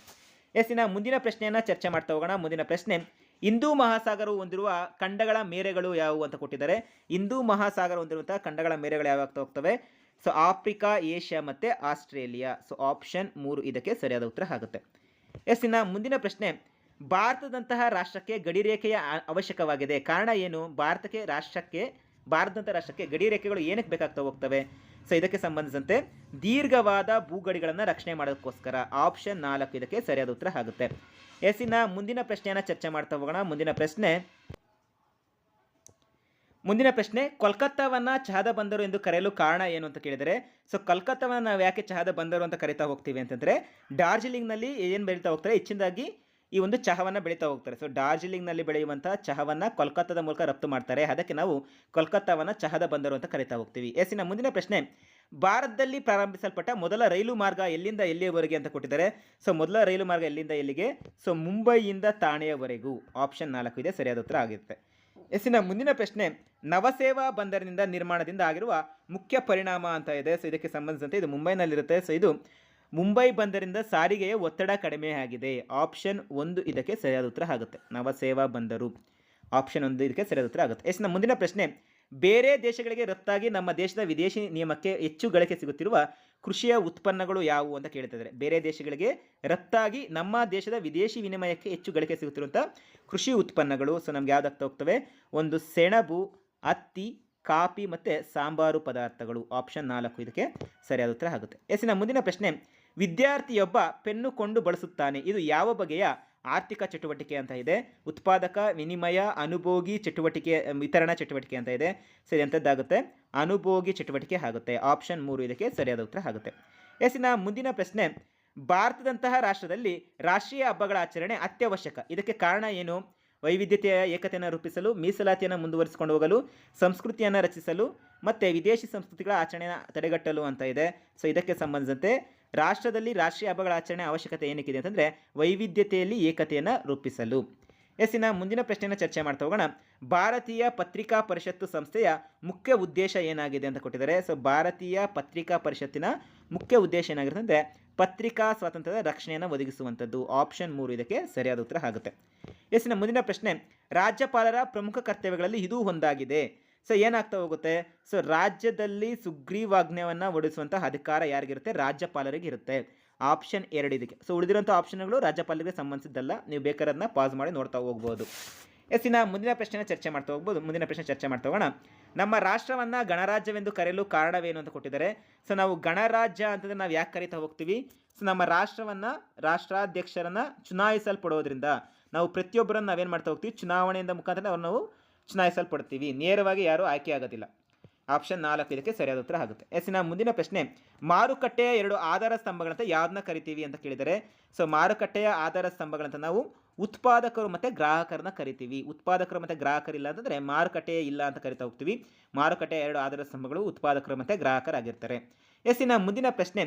ಎಸ್, ಇನ್ನು ಮುಂದಿನ ಪ್ರಶ್ನೆಯನ್ನು ಚರ್ಚೆ ಮಾಡ್ತಾ ಹೋಗೋಣ. ಮುಂದಿನ ಪ್ರಶ್ನೆ, ಹಿಂದೂ ಮಹಾಸಾಗರವು ಹೊಂದಿರುವ ಖಂಡಗಳ ಮೇರೆಗಳು ಯಾವುವು ಅಂತ ಕೊಟ್ಟಿದ್ದಾರೆ. ಹಿಂದೂ ಮಹಾಸಾಗರ ಹೊಂದಿರುವಂಥ ಖಂಡಗಳ ಮೇರೆಗಳು ಯಾವಾಗ್ತಾ ಹೋಗ್ತವೆ? ಸೊ ಆಫ್ರಿಕಾ ಏಷ್ಯಾ ಮತ್ತು ಆಸ್ಟ್ರೇಲಿಯಾ ಸೊ ಆಪ್ಷನ್ ಮೂರು ಇದಕ್ಕೆ ಸರಿಯಾದ ಉತ್ತರ ಆಗುತ್ತೆ. ಎಸ್, ಇನ್ನು ಮುಂದಿನ ಪ್ರಶ್ನೆ. ಭಾರತದಂತಹ ರಾಷ್ಟ್ರಕ್ಕೆ ಗಡಿರೇಖೆಯ ರೇಖೆಯ ಅವಶ್ಯಕವಾಗಿದೆ. ಕಾರಣ ಏನು? ಭಾರತಕ್ಕೆ ರಾಷ್ಟ್ರಕ್ಕೆ ಭಾರತದಂಥ ರಾಷ್ಟ್ರಕ್ಕೆ ಗಡಿರೇಖೆಗಳು ಏನಕ್ಕೆ ಬೇಕಾಗ್ತಾ ಹೋಗ್ತವೆ? ಸೊ ಇದಕ್ಕೆ ಸಂಬಂಧಿಸಿದಂತೆ ದೀರ್ಘವಾದ ಭೂಗಡಿಗಳನ್ನು ರಕ್ಷಣೆ ಮಾಡೋದಕ್ಕೋಸ್ಕರ ಆಪ್ಷನ್ ನಾಲ್ಕು ಇದಕ್ಕೆ ಸರಿಯಾದ ಉತ್ತರ ಆಗುತ್ತೆ. ಎಸ್ಸಿನ ಮುಂದಿನ ಪ್ರಶ್ನೆಯನ್ನು ಚರ್ಚೆ ಮಾಡ್ತಾ ಹೋಗೋಣ. ಮುಂದಿನ ಪ್ರಶ್ನೆ ಮುಂದಿನ ಪ್ರಶ್ನೆ, ಕೋಲ್ಕತ್ತಾವನ್ನು ಚಹದ ಬಂದರು ಎಂದು ಕರೆಯಲು ಕಾರಣ ಏನು ಅಂತ ಕೇಳಿದರೆ, ಸೊ ಕೋಲ್ಕತ್ತಾವನ್ನು ನಾವು ಯಾಕೆ ಚಹದ ಬಂದರು ಅಂತ ಕರಿತಾ ಹೋಗ್ತೀವಿ ಅಂತಂದರೆ, ಡಾರ್ಜಿಲಿಂಗ್ನಲ್ಲಿ ಏನು ಬೆಳೀತಾ ಹೋಗ್ತಾರೆ? ಹೆಚ್ಚಿನದಾಗಿ ಈ ಒಂದು ಚಹವನ್ನು ಬೆಳೀತಾ ಹೋಗ್ತಾರೆ. ಸೊ ಡಾರ್ಜಿಲಿಂಗ್ನಲ್ಲಿ ಬೆಳೆಯುವಂಥ ಚಹವನ್ನು ಕೋಲ್ಕತ್ತಾದ ಮೂಲಕ ರಫ್ತು ಮಾಡ್ತಾರೆ. ಅದಕ್ಕೆ ನಾವು ಕೋಲ್ಕತ್ತಾವನ್ನು ಚಹದ ಬಂದರು ಅಂತ ಕರಿತಾ ಹೋಗ್ತೀವಿ. ಎಸ್, ಇನ್ನು ಮುಂದಿನ ಪ್ರಶ್ನೆ, ಭಾರತದಲ್ಲಿ ಪ್ರಾರಂಭಿಸಲ್ಪಟ್ಟ ಮೊದಲ ರೈಲು ಮಾರ್ಗ ಎಲ್ಲಿಂದ ಎಲ್ಲಿಯವರೆಗೆ ಅಂತ ಕೊಟ್ಟಿದ್ದಾರೆ. ಸೊ ಮೊದಲ ರೈಲು ಮಾರ್ಗ ಎಲ್ಲಿಂದ ಎಲ್ಲಿಗೆ? ಸೊ ಮುಂಬೈಯಿಂದ ಥಾಣೆಯವರೆಗೂ ಆಪ್ಷನ್ ನಾಲ್ಕು ಇದೆ, ಸರಿಯಾದ ಉತ್ತರ ಆಗಿರುತ್ತೆ ಎಸ್ಸಿನ ಮುಂದಿನ ಪ್ರಶ್ನೆ, ನವಸೇವಾ ಬಂದರಿನಿಂದ ನಿರ್ಮಾಣದಿಂದ ಆಗಿರುವ ಮುಖ್ಯ ಪರಿಣಾಮ ಅಂತ ಇದೆ. ಸೊ ಇದಕ್ಕೆ ಸಂಬಂಧಿಸಿದಂತೆ ಇದು ಮುಂಬೈನಲ್ಲಿರುತ್ತೆ. ಸೊ ಇದು ಮುಂಬೈ ಬಂದರಿಂದ ಸಾರಿಗೆಯ ಒತ್ತಡ ಕಡಿಮೆ ಆಗಿದೆ. ಆಪ್ಷನ್ ಒಂದು ಇದಕ್ಕೆ ಸರಿಯಾದ ಉತ್ತರ ಆಗುತ್ತೆ. ನವಸೇವಾ ಬಂದರು. ಆಪ್ಷನ್ ಒಂದು ಇದಕ್ಕೆ ಸರಿಯಾದ ಉತ್ತರ ಆಗುತ್ತೆ. ಎಸ್ನ ಮುಂದಿನ ಪ್ರಶ್ನೆ, ಬೇರೆ ದೇಶಗಳಿಗೆ ರಫ್ತಾಗಿ ನಮ್ಮ ದೇಶದ ವಿದೇಶಿ ನಿಯಮಕ್ಕೆ ಹೆಚ್ಚು ಗಳಿಕೆ ಸಿಗುತ್ತಿರುವ ಕೃಷಿಯ ಉತ್ಪನ್ನಗಳು ಯಾವುವು ಅಂತ ಕೇಳ್ತಿದ್ದಾರೆ. ಬೇರೆ ದೇಶಗಳಿಗೆ ರಫ್ತಾಗಿ ನಮ್ಮ ದೇಶದ ವಿದೇಶಿ ವಿನಿಮಯಕ್ಕೆ ಹೆಚ್ಚು ಗಳಿಕೆ ಸಿಗುತ್ತಿರುವಂಥ ಕೃಷಿ ಉತ್ಪನ್ನಗಳು ಸೊ ನಮ್ಗೆ ಯಾವ್ದಾಗ್ತಾ ಹೋಗ್ತವೆ? ಒಂದು ಸೆಣಬು, ಹತ್ತಿ, ಕಾಫಿ ಮತ್ತು ಸಾಂಬಾರು ಪದಾರ್ಥಗಳು. ಆಪ್ಷನ್ ನಾಲ್ಕು ಇದಕ್ಕೆ ಸರಿಯಾದ ಉತ್ತರ ಆಗುತ್ತೆ. ಎಸ್ಸಿನ ಮುಂದಿನ ಪ್ರಶ್ನೆ. ವಿದ್ಯಾರ್ಥಿಯೊಬ್ಬ ಪೆನ್ನು ಕೊಂಡು ಬಳಸುತ್ತಾನೆ. ಇದು ಯಾವ ಬಗೆಯ ಆರ್ಥಿಕ ಚಟುವಟಿಕೆ ಅಂತ ಇದೆ? ಉತ್ಪಾದಕ, ವಿನಿಮಯ, ಅನುಭೋಗಿ ಚಟುವಟಿಕೆ, ವಿತರಣಾ ಚಟುವಟಿಕೆ ಅಂತ ಇದೆ. ಸರಿ ಎಂಥದ್ದಾಗುತ್ತೆ ಅನುಭೋಗಿ ಚಟುವಟಿಕೆ ಆಗುತ್ತೆ. ಆಪ್ಷನ್ ಮೂರು ಇದಕ್ಕೆ ಸರಿಯಾದ ಉತ್ತರ ಆಗುತ್ತೆ. ಎಸ್, ಇನ್ನು ಮುಂದಿನ ಪ್ರಶ್ನೆ, ಭಾರತದಂತಹ ರಾಷ್ಟ್ರದಲ್ಲಿ ರಾಷ್ಟ್ರೀಯ ಹಬ್ಬಗಳ ಆಚರಣೆ ಅತ್ಯವಶ್ಯಕ. ಇದಕ್ಕೆ ಕಾರಣ ಏನು? ವೈವಿಧ್ಯತೆಯ ಏಕತೆಯನ್ನು ರೂಪಿಸಲು, ಮೀಸಲಾತಿಯನ್ನು ಮುಂದುವರಿಸಿಕೊಂಡು ಹೋಗಲು, ಸಂಸ್ಕೃತಿಯನ್ನು ರಚಿಸಲು ಮತ್ತು ವಿದೇಶಿ ಸಂಸ್ಕೃತಿಗಳ ಆಚರಣೆಯನ್ನು ತಡೆಗಟ್ಟಲು ಅಂತ ಇದೆ. ಸೊ ಇದಕ್ಕೆ ಸಂಬಂಧಿಸಿದಂತೆ ರಾಷ್ಟ್ರದಲ್ಲಿ ರಾಷ್ಟ್ರೀಯ ಹಬ್ಬಗಳ ಆಚರಣೆ ಅವಶ್ಯಕತೆ ಏನಕ್ಕಿದೆ ಅಂತಂದರೆ ವೈವಿಧ್ಯತೆಯಲ್ಲಿ ಏಕತೆಯನ್ನು ರೂಪಿಸಲು. ಎಸ್ಸಿನ ಮುಂದಿನ ಪ್ರಶ್ನೆಯನ್ನು ಚರ್ಚೆ ಮಾಡ್ತಾ ಹೋಗೋಣ. ಭಾರತೀಯ ಪತ್ರಿಕಾ ಪರಿಷತ್ತು ಸಂಸ್ಥೆಯ ಮುಖ್ಯ ಉದ್ದೇಶ ಏನಾಗಿದೆ ಅಂತ ಕೊಟ್ಟಿದ್ದಾರೆ. ಸೊ ಭಾರತೀಯ ಪತ್ರಿಕಾ ಪರಿಷತ್ತಿನ ಮುಖ್ಯ ಉದ್ದೇಶ ಏನಾಗಿರುತ್ತೆ ಅಂದರೆ ಪತ್ರಿಕಾ ಸ್ವಾತಂತ್ರ್ಯದ ರಕ್ಷಣೆಯನ್ನು ಒದಗಿಸುವಂಥದ್ದು. ಆಪ್ಷನ್ ಮೂರು ಇದಕ್ಕೆ ಸರಿಯಾದ ಉತ್ತರ ಆಗುತ್ತೆ. ಎಸ್ಸಿನ ಮುಂದಿನ ಪ್ರಶ್ನೆ, ರಾಜ್ಯಪಾಲರ ಪ್ರಮುಖ ಕರ್ತವ್ಯಗಳಲ್ಲಿ ಇದು ಒಂದಾಗಿದೆ. ಸೊ ಏನಾಗ್ತಾ ಹೋಗುತ್ತೆ? ಸೊ ರಾಜ್ಯದಲ್ಲಿ ಸುಗ್ರೀವಾಜ್ಞೆಯನ್ನು ಒಡಿಸುವಂತಹ ಅಧಿಕಾರ ಯಾರಿಗಿರುತ್ತೆ? ರಾಜ್ಯಪಾಲರಿಗೆ ಇರುತ್ತೆ. ಆಪ್ಷನ್ ಎರಡು ಇದಕ್ಕೆ. ಸೊ ಉಳಿದಿರುವಂಥ ಆಪ್ಷನ್ಗಳು ರಾಜ್ಯಪಾಲರಿಗೆ ಸಂಬಂಧಿಸಿದ್ದಲ್ಲ. ನೀವು ಬೇಕಾದ್ರನ್ನ ಪಾಸ್ ಮಾಡಿ ನೋಡ್ತಾ ಹೋಗ್ಬೋದು. ಎಸ್, ಇನ್ನು ಮುಂದಿನ ಪ್ರಶ್ನೆನ ಚರ್ಚೆ ಮಾಡ್ತಾ ಹೋಗ್ಬೋದು. ಮುಂದಿನ ಪ್ರಶ್ನೆ ಚರ್ಚೆ ಮಾಡ್ತಾ ಹೋಗೋಣ. ನಮ್ಮ ರಾಷ್ಟ್ರವನ್ನು ಗಣರಾಜ್ಯವೆಂದು ಕರೆಯಲು ಕಾರಣವೇನು ಅಂತ ಕೊಟ್ಟಿದ್ದಾರೆ. ಸೊ ನಾವು ಗಣರಾಜ್ಯ ಅಂತಂದ್ರೆ ನಾವು ಯಾಕೆ ಕರಿತಾ ಹೋಗ್ತೀವಿ? ಸೊ ನಮ್ಮ ರಾಷ್ಟ್ರವನ್ನು ರಾಷ್ಟ್ರಾಧ್ಯಕ್ಷರನ್ನು ಚುನಾಯಿಸಲ್ಪಡೋದ್ರಿಂದ ನಾವು ಪ್ರತಿಯೊಬ್ಬರನ್ನು ನಾವೇನು ಮಾಡ್ತಾ ಹೋಗ್ತೀವಿ? ಚುನಾವಣೆಯಿಂದ ಮುಖಾಂತರ ಅವ್ರು ನಾವು ಚುನಾಯಿಸಲ್ಪಡ್ತೀವಿ. ನೇರವಾಗಿ ಯಾರೂ ಆಯ್ಕೆ ಆಗೋದಿಲ್ಲ. ಆಪ್ಷನ್ ನಾಲ್ಕು ಇದಕ್ಕೆ ಸರಿಯಾದ ಉತ್ತರ ಆಗುತ್ತೆ. ಎಸ್ ನಾ ಮುಂದಿನ ಪ್ರಶ್ನೆ, ಮಾರುಕಟ್ಟೆಯ ಎರಡು ಆಧಾರ ಸ್ತಂಭಗಳಂತ ಯಾವ್ದನ್ನ ಕರಿತೀವಿ ಅಂತ ಕೇಳಿದರೆ, ಸೊ ಮಾರುಕಟ್ಟೆಯ ಆಧಾರ ಸ್ತಂಭಗಳಂತ ನಾವು ಉತ್ಪಾದಕರು ಮತ್ತು ಗ್ರಾಹಕರನ್ನ ಕರಿತೀವಿ. ಉತ್ಪಾದಕರು ಮತ್ತು ಗ್ರಾಹಕರಿಲ್ಲ ಅಂತಂದರೆ ಮಾರುಕಟ್ಟೆಯೇ ಇಲ್ಲ ಅಂತ ಕರಿತಾ ಹೋಗ್ತೀವಿ. ಮಾರುಕಟ್ಟೆಯ ಎರಡು ಆಧಾರ ಸ್ತಂಭಗಳು ಉತ್ಪಾದಕರು ಮತ್ತು ಗ್ರಾಹಕರಾಗಿರ್ತಾರೆ. ಎಸ್ಸಿನ ಮುಂದಿನ ಪ್ರಶ್ನೆ,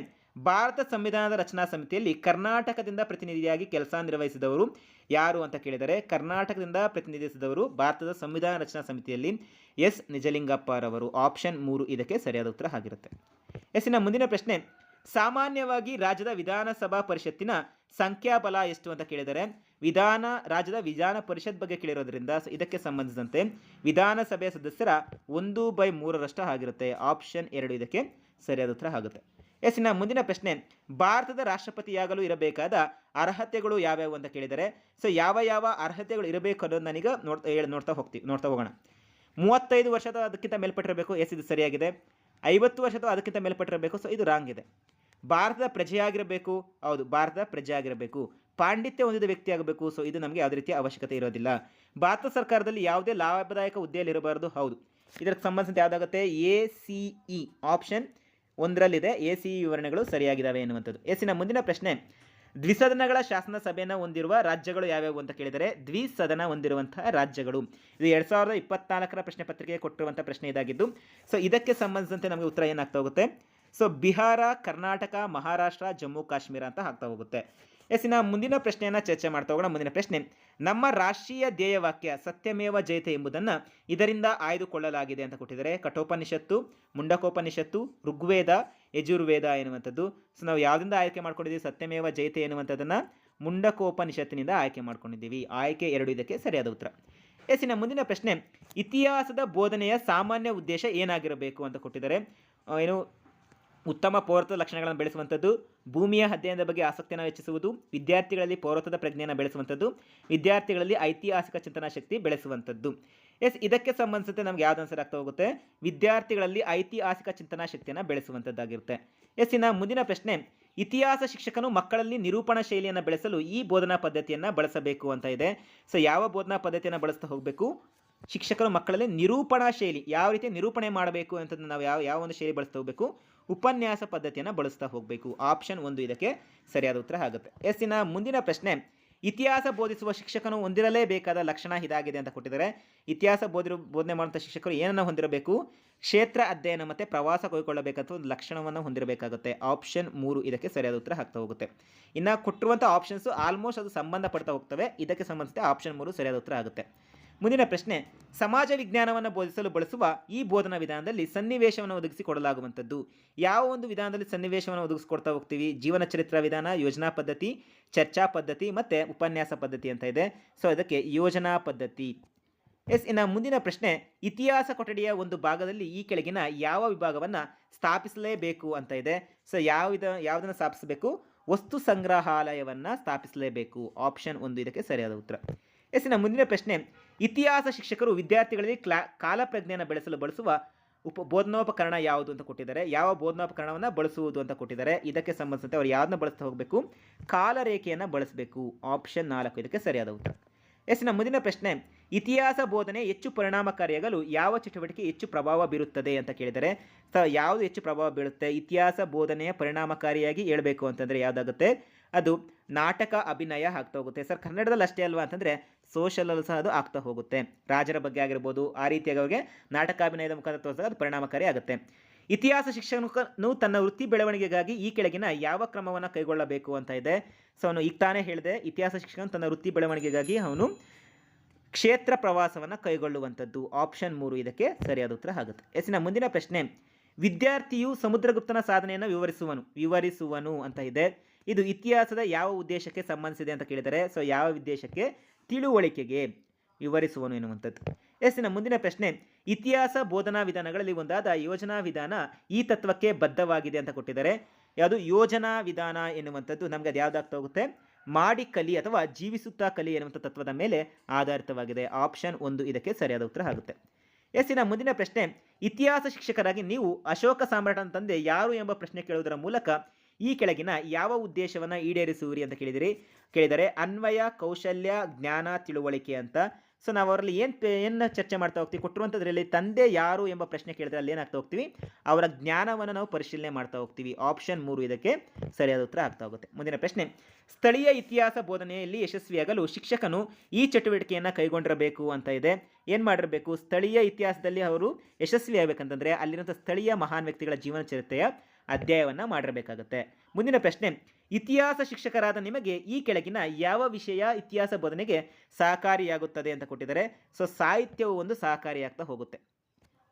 ಭಾರತ ಸಂವಿಧಾನದ ರಚನಾ ಸಮಿತಿಯಲ್ಲಿ ಕರ್ನಾಟಕದಿಂದ ಪ್ರತಿನಿಧಿಯಾಗಿ ಕೆಲಸ ನಿರ್ವಹಿಸಿದವರು ಯಾರು ಅಂತ ಕೇಳಿದರೆ, ಕರ್ನಾಟಕದಿಂದ ಪ್ರತಿನಿಧಿಸಿದವರು ಭಾರತದ ಸಂವಿಧಾನ ರಚನಾ ಸಮಿತಿಯಲ್ಲಿ ಎಸ್. ನಿಜಲಿಂಗಪ್ಪರವರು. ಆಪ್ಷನ್ ಮೂರು ಇದಕ್ಕೆ ಸರಿಯಾದ ಉತ್ತರ ಆಗಿರುತ್ತೆ ಎಸ್ಸಿನ ಮುಂದಿನ ಪ್ರಶ್ನೆ, ಸಾಮಾನ್ಯವಾಗಿ ರಾಜ್ಯದ ವಿಧಾನಸಭಾ ಪರಿಷತ್ತಿನ ಸಂಖ್ಯಾಬಲ ಎಷ್ಟು ಅಂತ ಕೇಳಿದರೆ, ವಿಧಾನ, ರಾಜ್ಯದ ವಿಧಾನ ಪರಿಷತ್ ಬಗ್ಗೆ ಕೇಳಿರೋದ್ರಿಂದ ಇದಕ್ಕೆ ಸಂಬಂಧಿಸಿದಂತೆ ವಿಧಾನಸಭೆಯ ಸದಸ್ಯರ ಒಂದು ಬೈ ಮೂರರಷ್ಟು ಆಗಿರುತ್ತೆ ಆಪ್ಷನ್ ಎರಡು ಇದಕ್ಕೆ ಸರಿಯಾದ ಉತ್ತರ ಆಗುತ್ತೆ. ಎಸ್ ಇನ್ನ ಮುಂದಿನ ಪ್ರಶ್ನೆ, ಭಾರತದ ರಾಷ್ಟ್ರಪತಿಯಾಗಲು ಇರಬೇಕಾದ ಅರ್ಹತೆಗಳು ಯಾವ್ಯಾವು ಅಂತ ಕೇಳಿದರೆ, ಸೊ ಯಾವ ಯಾವ ಅರ್ಹತೆಗಳು ಇರಬೇಕು ಅನ್ನೋದು ನನಗೆ ನೋಡ್ತಾ ಹೇಳಿ, ನೋಡ್ತಾ ಹೋಗ್ತೀವಿ ನೋಡ್ತಾ ಹೋಗೋಣ. ಮೂವತ್ತೈದು ವರ್ಷದ ಅದಕ್ಕಿಂತ ಮೇಲ್ಪಟ್ಟಿರಬೇಕು, ಎಸ್, ಇದು ಸರಿಯಾಗಿದೆ. ಐವತ್ತು ವರ್ಷದ ಅದಕ್ಕಿಂತ ಮೇಲ್ಪಟ್ಟಿರಬೇಕು, ಸೊ ಇದು ರಾಂಗ್ ಇದೆ. ಭಾರತದ ಪ್ರಜೆಯಾಗಿರಬೇಕು, ಹೌದು, ಭಾರತದ ಪ್ರಜೆಯಾಗಿರಬೇಕು. ಪಾಂಡಿತ್ಯ ಹೊಂದಿದ ವ್ಯಕ್ತಿ ಆಗಬೇಕು ಸೊ ಇದು ನಮಗೆ ಯಾವುದೇ ರೀತಿಯ ಅವಶ್ಯಕತೆ ಇರೋದಿಲ್ಲ. ಭಾರತ ಸರ್ಕಾರದಲ್ಲಿ ಯಾವುದೇ ಲಾಭದಾಯಕ ಹುದ್ದೆಯಲ್ಲಿ ಇರಬಾರದು ಹೌದು. ಇದಕ್ಕೆ ಸಂಬಂಧಿಸಿದಂತೆ ಯಾವುದಾಗುತ್ತೆ? ಎ, ಸಿ, ಇ ಆಪ್ಷನ್ ಒಂದರಲ್ಲಿದೆ ಎ ಸಿ ವಿವರಣೆಗಳು ಸರಿಯಾಗಿದ್ದಾವೆ ಎನ್ನುವಂಥದ್ದು. ಎಸ್ಸಿನ ಮುಂದಿನ ಪ್ರಶ್ನೆ, ದ್ವಿಸದನಗಳ ಶಾಸನ ಸಭೆಯನ್ನು ಹೊಂದಿರುವ ರಾಜ್ಯಗಳು ಯಾವ್ಯಾವು ಅಂತ ಕೇಳಿದರೆ, ದ್ವಿಸದನ ಹೊಂದಿರುವಂತಹ ರಾಜ್ಯಗಳು. ಇದು ಎರಡು ಸಾವಿರದ ಇಪ್ಪತ್ನಾಲ್ಕರ ಪ್ರಶ್ನೆ ಪತ್ರಿಕೆಗೆ ಕೊಟ್ಟಿರುವಂಥ ಪ್ರಶ್ನೆ ಇದಾಗಿದ್ದು, ಸೊ ಇದಕ್ಕೆ ಸಂಬಂಧಿಸಿದಂತೆ ನಮಗೆ ಉತ್ತರ ಏನಾಗ್ತಾ ಹೋಗುತ್ತೆ? ಸೊ ಬಿಹಾರ, ಕರ್ನಾಟಕ, ಮಹಾರಾಷ್ಟ್ರ, ಜಮ್ಮು, ಕಾಶ್ಮೀರ ಅಂತ ಆಗ್ತಾ ಹೋಗುತ್ತೆ. ಎಸ್ ನಾವು ಮುಂದಿನ ಪ್ರಶ್ನೆಯನ್ನು ಚರ್ಚೆ ಮಾಡ್ತಾ ಹೋಗೋಣ. ಮುಂದಿನ ಪ್ರಶ್ನೆ, ನಮ್ಮ ರಾಷ್ಟ್ರೀಯ ಧ್ಯೇಯವಾಕ್ಯ ಸತ್ಯಮೇವ ಜಯತೆ ಎಂಬುದನ್ನು ಇದರಿಂದ ಆಯ್ದುಕೊಳ್ಳಲಾಗಿದೆ ಅಂತ ಕೊಟ್ಟಿದ್ದಾರೆ. ಕಠೋಪನಿಷತ್ತು, ಮುಂಡಕೋಪನಿಷತ್ತು, ಋಗ್ವೇದ, ಯಜುರ್ವೇದ ಎನ್ನುವಂಥದ್ದು. ಸೊ ನಾವು ಯಾವುದರಿಂದ ಆಯ್ಕೆ ಮಾಡ್ಕೊಂಡಿದ್ದೀವಿ? ಸತ್ಯಮೇವ ಜಯತೆ ಎನ್ನುವಂಥದ್ದನ್ನು ಮುಂಡಕೋಪನಿಷತ್ತಿನಿಂದ ಆಯ್ಕೆ ಮಾಡ್ಕೊಂಡಿದ್ದೀವಿ. ಆಯ್ಕೆ ಎರಡು ಇದಕ್ಕೆ ಸರಿಯಾದ ಉತ್ತರ. ಎಸ್, ಇನ್ನ ಮುಂದಿನ ಪ್ರಶ್ನೆ, ಇತಿಹಾಸದ ಬೋಧನೆಯ ಸಾಮಾನ್ಯ ಉದ್ದೇಶ ಏನಾಗಿರಬೇಕು ಅಂತ ಕೊಟ್ಟಿದ್ದಾರೆ. ಏನು ಉತ್ತಮ ಪೌರತ್ವ ಲಕ್ಷಣಗಳನ್ನು ಬೆಳೆಸುವಂಥದ್ದು, ಭೂಮಿಯ ಅಧ್ಯಯನದ ಬಗ್ಗೆ ಆಸಕ್ತಿಯನ್ನು ಹೆಚ್ಚಿಸುವುದು, ವಿದ್ಯಾರ್ಥಿಗಳಲ್ಲಿ ಪೌರತ್ವದ ಪ್ರಜ್ಞೆಯನ್ನು ಬೆಳೆಸುವಂಥದ್ದು, ವಿದ್ಯಾರ್ಥಿಗಳಲ್ಲಿ ಐತಿಹಾಸಿಕ ಚಿಂತನಾ ಶಕ್ತಿ ಬೆಳೆಸುವಂಥದ್ದು. ಎಸ್, ಇದಕ್ಕೆ ಸಂಬಂಧಿಸಿದಂತೆ ನಮ್ಗೆ ಯಾವ್ದು ಆನ್ಸರ್ ಆಗ್ತಾ ಹೋಗುತ್ತೆ? ವಿದ್ಯಾರ್ಥಿಗಳಲ್ಲಿ ಐತಿಹಾಸಿಕ ಚಿಂತನಾ ಶಕ್ತಿಯನ್ನು ಬೆಳೆಸುವಂಥದ್ದಾಗಿರುತ್ತೆ. ಎಸ್, ಇನ್ನು ಮುಂದಿನ ಪ್ರಶ್ನೆ, ಇತಿಹಾಸ ಶಿಕ್ಷಕನು ಮಕ್ಕಳಲ್ಲಿ ನಿರೂಪಣಾ ಶೈಲಿಯನ್ನು ಬೆಳೆಸಲು ಈ ಬೋಧನಾ ಪದ್ಧತಿಯನ್ನು ಬಳಸಬೇಕು ಅಂತ ಇದೆ. ಸೊ, ಯಾವ ಬೋಧನಾ ಪದ್ಧತಿಯನ್ನು ಬಳಸ್ತಾ ಹೋಗಬೇಕು? ಶಿಕ್ಷಕರು ಮಕ್ಕಳಲ್ಲಿ ನಿರೂಪಣಾ ಶೈಲಿ, ಯಾವ ರೀತಿ ನಿರೂಪಣೆ ಮಾಡಬೇಕು ಅಂತ ನಾವು ಯಾವ ಯಾವ ಒಂದು ಶೈಲಿ ಬಳಸ್ತಾ ಹೋಗಬೇಕು? ಉಪನ್ಯಾಸ ಪದ್ಧತಿಯನ್ನು ಬಳಸ್ತಾ ಹೋಗಬೇಕು. ಆಪ್ಷನ್ ಒಂದು ಇದಕ್ಕೆ ಸರಿಯಾದ ಉತ್ತರ ಆಗುತ್ತೆ. ಎಸ್ಸಿನ ಮುಂದಿನ ಪ್ರಶ್ನೆ, ಇತಿಹಾಸ ಬೋಧಿಸುವ ಶಿಕ್ಷಕನು ಹೊಂದಿರಲೇಬೇಕಾದ ಲಕ್ಷಣ ಇದಾಗಿದೆ ಅಂತ ಕೊಟ್ಟಿದ್ದಾರೆ. ಇತಿಹಾಸ ಬೋಧಿರು, ಬೋಧನೆ ಮಾಡುವಂಥ ಶಿಕ್ಷಕರು ಏನನ್ನು ಹೊಂದಿರಬೇಕು? ಕ್ಷೇತ್ರ ಅಧ್ಯಯನ ಮತ್ತು ಪ್ರವಾಸ ಕೈಗೊಳ್ಳಬೇಕಂತ ಒಂದು ಲಕ್ಷಣವನ್ನು ಹೊಂದಿರಬೇಕಾಗುತ್ತೆ. ಆಪ್ಷನ್ ಮೂರು ಇದಕ್ಕೆ ಸರಿಯಾದ ಉತ್ತರ ಆಗ್ತಾ ಹೋಗುತ್ತೆ. ಇನ್ನು ಕೊಟ್ಟಿರುವಂಥ ಆಪ್ಷನ್ಸು ಆಲ್ಮೋಸ್ಟ್ ಅದು ಸಂಬಂಧಪಡ್ತಾ ಹೋಗ್ತವೆ. ಇದಕ್ಕೆ ಸಂಬಂಧಿಸಿದ ಆಪ್ಷನ್ ಮೂರು ಸರಿಯಾದ ಉತ್ತರ ಆಗುತ್ತೆ. ಮುಂದಿನ ಪ್ರಶ್ನೆ, ಸಮಾಜ ವಿಜ್ಞಾನವನ್ನು ಬೋಧಿಸಲು ಬಳಸುವ ಈ ಬೋಧನಾ ವಿಧಾನದಲ್ಲಿ ಸನ್ನಿವೇಶವನ್ನು ಒದಗಿಸಿಕೊಡಲಾಗುವಂಥದ್ದು. ಯಾವ ಒಂದು ವಿಧಾನದಲ್ಲಿ ಸನ್ನಿವೇಶವನ್ನು ಒದಗಿಸ್ಕೊಡ್ತಾ ಹೋಗ್ತೀವಿ? ಜೀವನ ಚರಿತ್ರ ವಿಧಾನ, ಯೋಜನಾ ಪದ್ಧತಿ, ಚರ್ಚಾ ಪದ್ಧತಿ ಮತ್ತು ಉಪನ್ಯಾಸ ಪದ್ಧತಿ ಅಂತ ಇದೆ. ಸೊ, ಅದಕ್ಕೆ ಯೋಜನಾ ಪದ್ಧತಿ. ಎಸ್, ಇನ್ನು ಮುಂದಿನ ಪ್ರಶ್ನೆ, ಇತಿಹಾಸ ಕೊಠಡಿಯ ಒಂದು ಭಾಗದಲ್ಲಿ ಈ ಕೆಳಗಿನ ಯಾವ ವಿಭಾಗವನ್ನು ಸ್ಥಾಪಿಸಲೇಬೇಕು ಅಂತ ಇದೆ. ಸೊ ಯಾವ ವಿಧ ಯಾವುದನ್ನು ಸ್ಥಾಪಿಸಬೇಕು? ವಸ್ತು ಸಂಗ್ರಹಾಲಯವನ್ನು ಸ್ಥಾಪಿಸಲೇಬೇಕು. ಆಪ್ಷನ್ ಒಂದು ಇದಕ್ಕೆ ಸರಿಯಾದ ಉತ್ತರ. ಎಸ್ ಇನ್ನು ಮುಂದಿನ ಪ್ರಶ್ನೆ, ಇತಿಹಾಸ ಶಿಕ್ಷಕರು ವಿದ್ಯಾರ್ಥಿಗಳಲ್ಲಿ ಕ್ಲಾ, ಕಾಲಪ್ರಜ್ಞೆಯನ್ನು ಬೆಳೆಸಲು ಬಳಸುವ ಉಪ, ಬೋಧನೋಪಕರಣ ಯಾವುದು ಅಂತ ಕೊಟ್ಟಿದ್ದಾರೆ. ಯಾವ ಬೋಧನೋಪಕರಣವನ್ನು ಬಳಸುವುದು ಅಂತ ಕೊಟ್ಟಿದ್ದಾರೆ. ಇದಕ್ಕೆ ಸಂಬಂಧಿಸಿದಂತೆ ಅವರು ಯಾವುದನ್ನ ಬಳಸ್ತಾ ಹೋಗಬೇಕು? ಕಾಲರೇಖೆಯನ್ನು ಬಳಸಬೇಕು. ಆಪ್ಷನ್ ನಾಲ್ಕು, ಇದಕ್ಕೆ ಸರಿಯಾದ ಉತ್ತರ. ಎಸ್ ನಮ್ಮ ಮುಂದಿನ ಪ್ರಶ್ನೆ, ಇತಿಹಾಸ ಬೋಧನೆ ಹೆಚ್ಚು ಪರಿಣಾಮಕಾರಿಯಾಗಲು ಯಾವ ಚಟುವಟಿಕೆ ಹೆಚ್ಚು ಪ್ರಭಾವ ಬೀರುತ್ತದೆ ಅಂತ ಕೇಳಿದರೆ ಸ, ಯಾವುದು ಹೆಚ್ಚು ಪ್ರಭಾವ ಬೀಳುತ್ತೆ ಇತಿಹಾಸ ಬೋಧನೆಯ ಪರಿಣಾಮಕಾರಿಯಾಗಿ ಹೇಳಬೇಕು ಅಂತಂದರೆ ಯಾವುದಾಗುತ್ತೆ? ಅದು ನಾಟಕ ಅಭಿನಯ ಆಗ್ತಾ ಹೋಗುತ್ತೆ. ಸರ್ ಕನ್ನಡದಲ್ಲಿ ಅಷ್ಟೇ ಅಲ್ವಾ ಅಂತಂದರೆ ಸೋಷಲಲ್ಲೂ ಸಹ ಅದು ಆಗ್ತಾ ಹೋಗುತ್ತೆ. ರಾಜರ ಬಗ್ಗೆ ಆಗಿರ್ಬೋದು, ಆ ರೀತಿಯಾಗಿ ಅವರಿಗೆ ನಾಟಕಾಭಿನಯದ ಮುಖಾಂತರ ತೋರಿಸಿದಾಗ ಅದು ಪರಿಣಾಮಕಾರಿ ಆಗುತ್ತೆ. ಇತಿಹಾಸ ಶಿಕ್ಷಕನು ತನ್ನ ವೃತ್ತಿ ಬೆಳವಣಿಗೆಗಾಗಿ ಈ ಕೆಳಗಿನ ಯಾವ ಕ್ರಮವನ್ನು ಕೈಗೊಳ್ಳಬೇಕು ಅಂತ ಇದೆ. ಸೊ ಅವನು ಈಗ ತಾನೇ ಹೇಳಿದೆ, ಇತಿಹಾಸ ಶಿಕ್ಷಕನು ತನ್ನ ವೃತ್ತಿ ಬೆಳವಣಿಗೆಗಾಗಿ ಅವನು ಕ್ಷೇತ್ರ ಪ್ರವಾಸವನ್ನು ಕೈಗೊಳ್ಳುವಂಥದ್ದು. ಆಪ್ಷನ್ ಮೂರು ಇದಕ್ಕೆ ಸರಿಯಾದ ಉತ್ತರ ಆಗುತ್ತೆ. ಎಸ್ನ ಮುಂದಿನ ಪ್ರಶ್ನೆ. ವಿದ್ಯಾರ್ಥಿಯು ಸಮುದ್ರಗುಪ್ತನ ಸಾಧನೆಯನ್ನು ವಿವರಿಸುವನು. ವಿವರಿಸುವನು ಅಂತ ಇದೆ. ಇದು ಇತಿಹಾಸದ ಯಾವ ಉದ್ದೇಶಕ್ಕೆ ಸಂಬಂಧಿಸಿದೆ ಅಂತ ಕೇಳಿದರೆ ಸೊ ಯಾವ ಉದ್ದೇಶಕ್ಕೆ ತಿಳುವಳಿಕೆಗೆ ವಿವರಿಸುವನು ಎನ್ನುವಂಥದ್ದು. ಎಸ್ಸಿನ ಮುಂದಿನ ಪ್ರಶ್ನೆ, ಇತಿಹಾಸ ಬೋಧನಾ ವಿಧಾನಗಳಲ್ಲಿ ಒಂದಾದ ಯೋಜನಾ ವಿಧಾನ ಈ ತತ್ವಕ್ಕೆ ಬದ್ಧವಾಗಿದೆ ಅಂತ ಕೊಟ್ಟಿದ್ದಾರೆ. ಯಾವುದು? ಯೋಜನಾ ವಿಧಾನ ಎನ್ನುವಂಥದ್ದು. ನಮಗೆ ಅದು ಯಾವುದಾಗ್ತಾ ಹೋಗುತ್ತೆ? ಮಾಡಿ ಕಲಿ ಅಥವಾ ಜೀವಿಸುತ್ತಾ ಕಲಿ ಎನ್ನುವಂಥ ತತ್ವದ ಮೇಲೆ ಆಧಾರಿತವಾಗಿದೆ. ಆಪ್ಷನ್ ಒಂದು ಇದಕ್ಕೆ ಸರಿಯಾದ ಉತ್ತರ ಆಗುತ್ತೆ. ಎಸ್ಸಿನ ಮುಂದಿನ ಪ್ರಶ್ನೆ, ಇತಿಹಾಸ ಶಿಕ್ಷಕರಾಗಿ ನೀವು ಅಶೋಕ ಸಾಮ್ರಾಟನ ತಂದೆ ಯಾರು ಎಂಬ ಪ್ರಶ್ನೆ ಕೇಳುವುದರ ಮೂಲಕ ಈ ಕೆಳಗಿನ ಯಾವ ಉದ್ದೇಶವನ್ನು ಈಡೇರಿಸುವಿರಿ ಅಂತ ಕೇಳಿದಿರಿ. ಕೇಳಿದರೆ ಅನ್ವಯ, ಕೌಶಲ್ಯ, ಜ್ಞಾನ, ತಿಳುವಳಿಕೆ ಅಂತ. ಸೊ ನಾವು ಅವರಲ್ಲಿ ಏನು ಏನು ಚರ್ಚೆ ಮಾಡ್ತಾ ಹೋಗ್ತೀವಿ ಕೊಟ್ಟಿರುವಂಥದ್ರಲ್ಲಿ ತಂದೆ ಯಾರು ಎಂಬ ಪ್ರಶ್ನೆ ಕೇಳಿದ್ರೆ ಅಲ್ಲಿ ಏನಾಗ್ತಾ ಹೋಗ್ತೀವಿ, ಅವರ ಜ್ಞಾನವನ್ನು ನಾವು ಪರಿಶೀಲನೆ ಮಾಡ್ತಾ ಹೋಗ್ತೀವಿ. ಆಪ್ಷನ್ ಮೂರು ಇದಕ್ಕೆ ಸರಿಯಾದ ಉತ್ತರ ಆಗ್ತಾ ಹೋಗುತ್ತೆ. ಮುಂದಿನ ಪ್ರಶ್ನೆ, ಸ್ಥಳೀಯ ಇತಿಹಾಸ ಬೋಧನೆಯಲ್ಲಿ ಯಶಸ್ವಿಯಾಗಲು ಶಿಕ್ಷಕನು ಈ ಚಟುವಟಿಕೆಯನ್ನು ಕೈಗೊಂಡಿರಬೇಕು ಅಂತ ಇದೆ. ಏನು ಮಾಡಿರಬೇಕು? ಸ್ಥಳೀಯ ಇತಿಹಾಸದಲ್ಲಿ ಅವರು ಯಶಸ್ವಿ ಆಗಬೇಕಂತಂದರೆ ಅಲ್ಲಿರುವಂಥ ಸ್ಥಳೀಯ ಮಹಾನ್ ವ್ಯಕ್ತಿಗಳ ಜೀವನ ಚರಿತ್ರೆಯ ಅಧ್ಯಾಯವನ್ನು ಮಾಡಿರಬೇಕಾಗುತ್ತೆ. ಮುಂದಿನ ಪ್ರಶ್ನೆ, ಇತಿಹಾಸ ಶಿಕ್ಷಕರಾದ ನಿಮಗೆ ಈ ಕೆಳಗಿನ ಯಾವ ವಿಷಯ ಇತಿಹಾಸ ಬೋಧನೆಗೆ ಸಹಕಾರಿಯಾಗುತ್ತದೆ ಅಂತ ಕೊಟ್ಟಿದ್ದಾರೆ. ಸೊ ಸಾಹಿತ್ಯವು ಒಂದು ಸಹಕಾರಿಯಾಗ್ತಾ ಹೋಗುತ್ತೆ.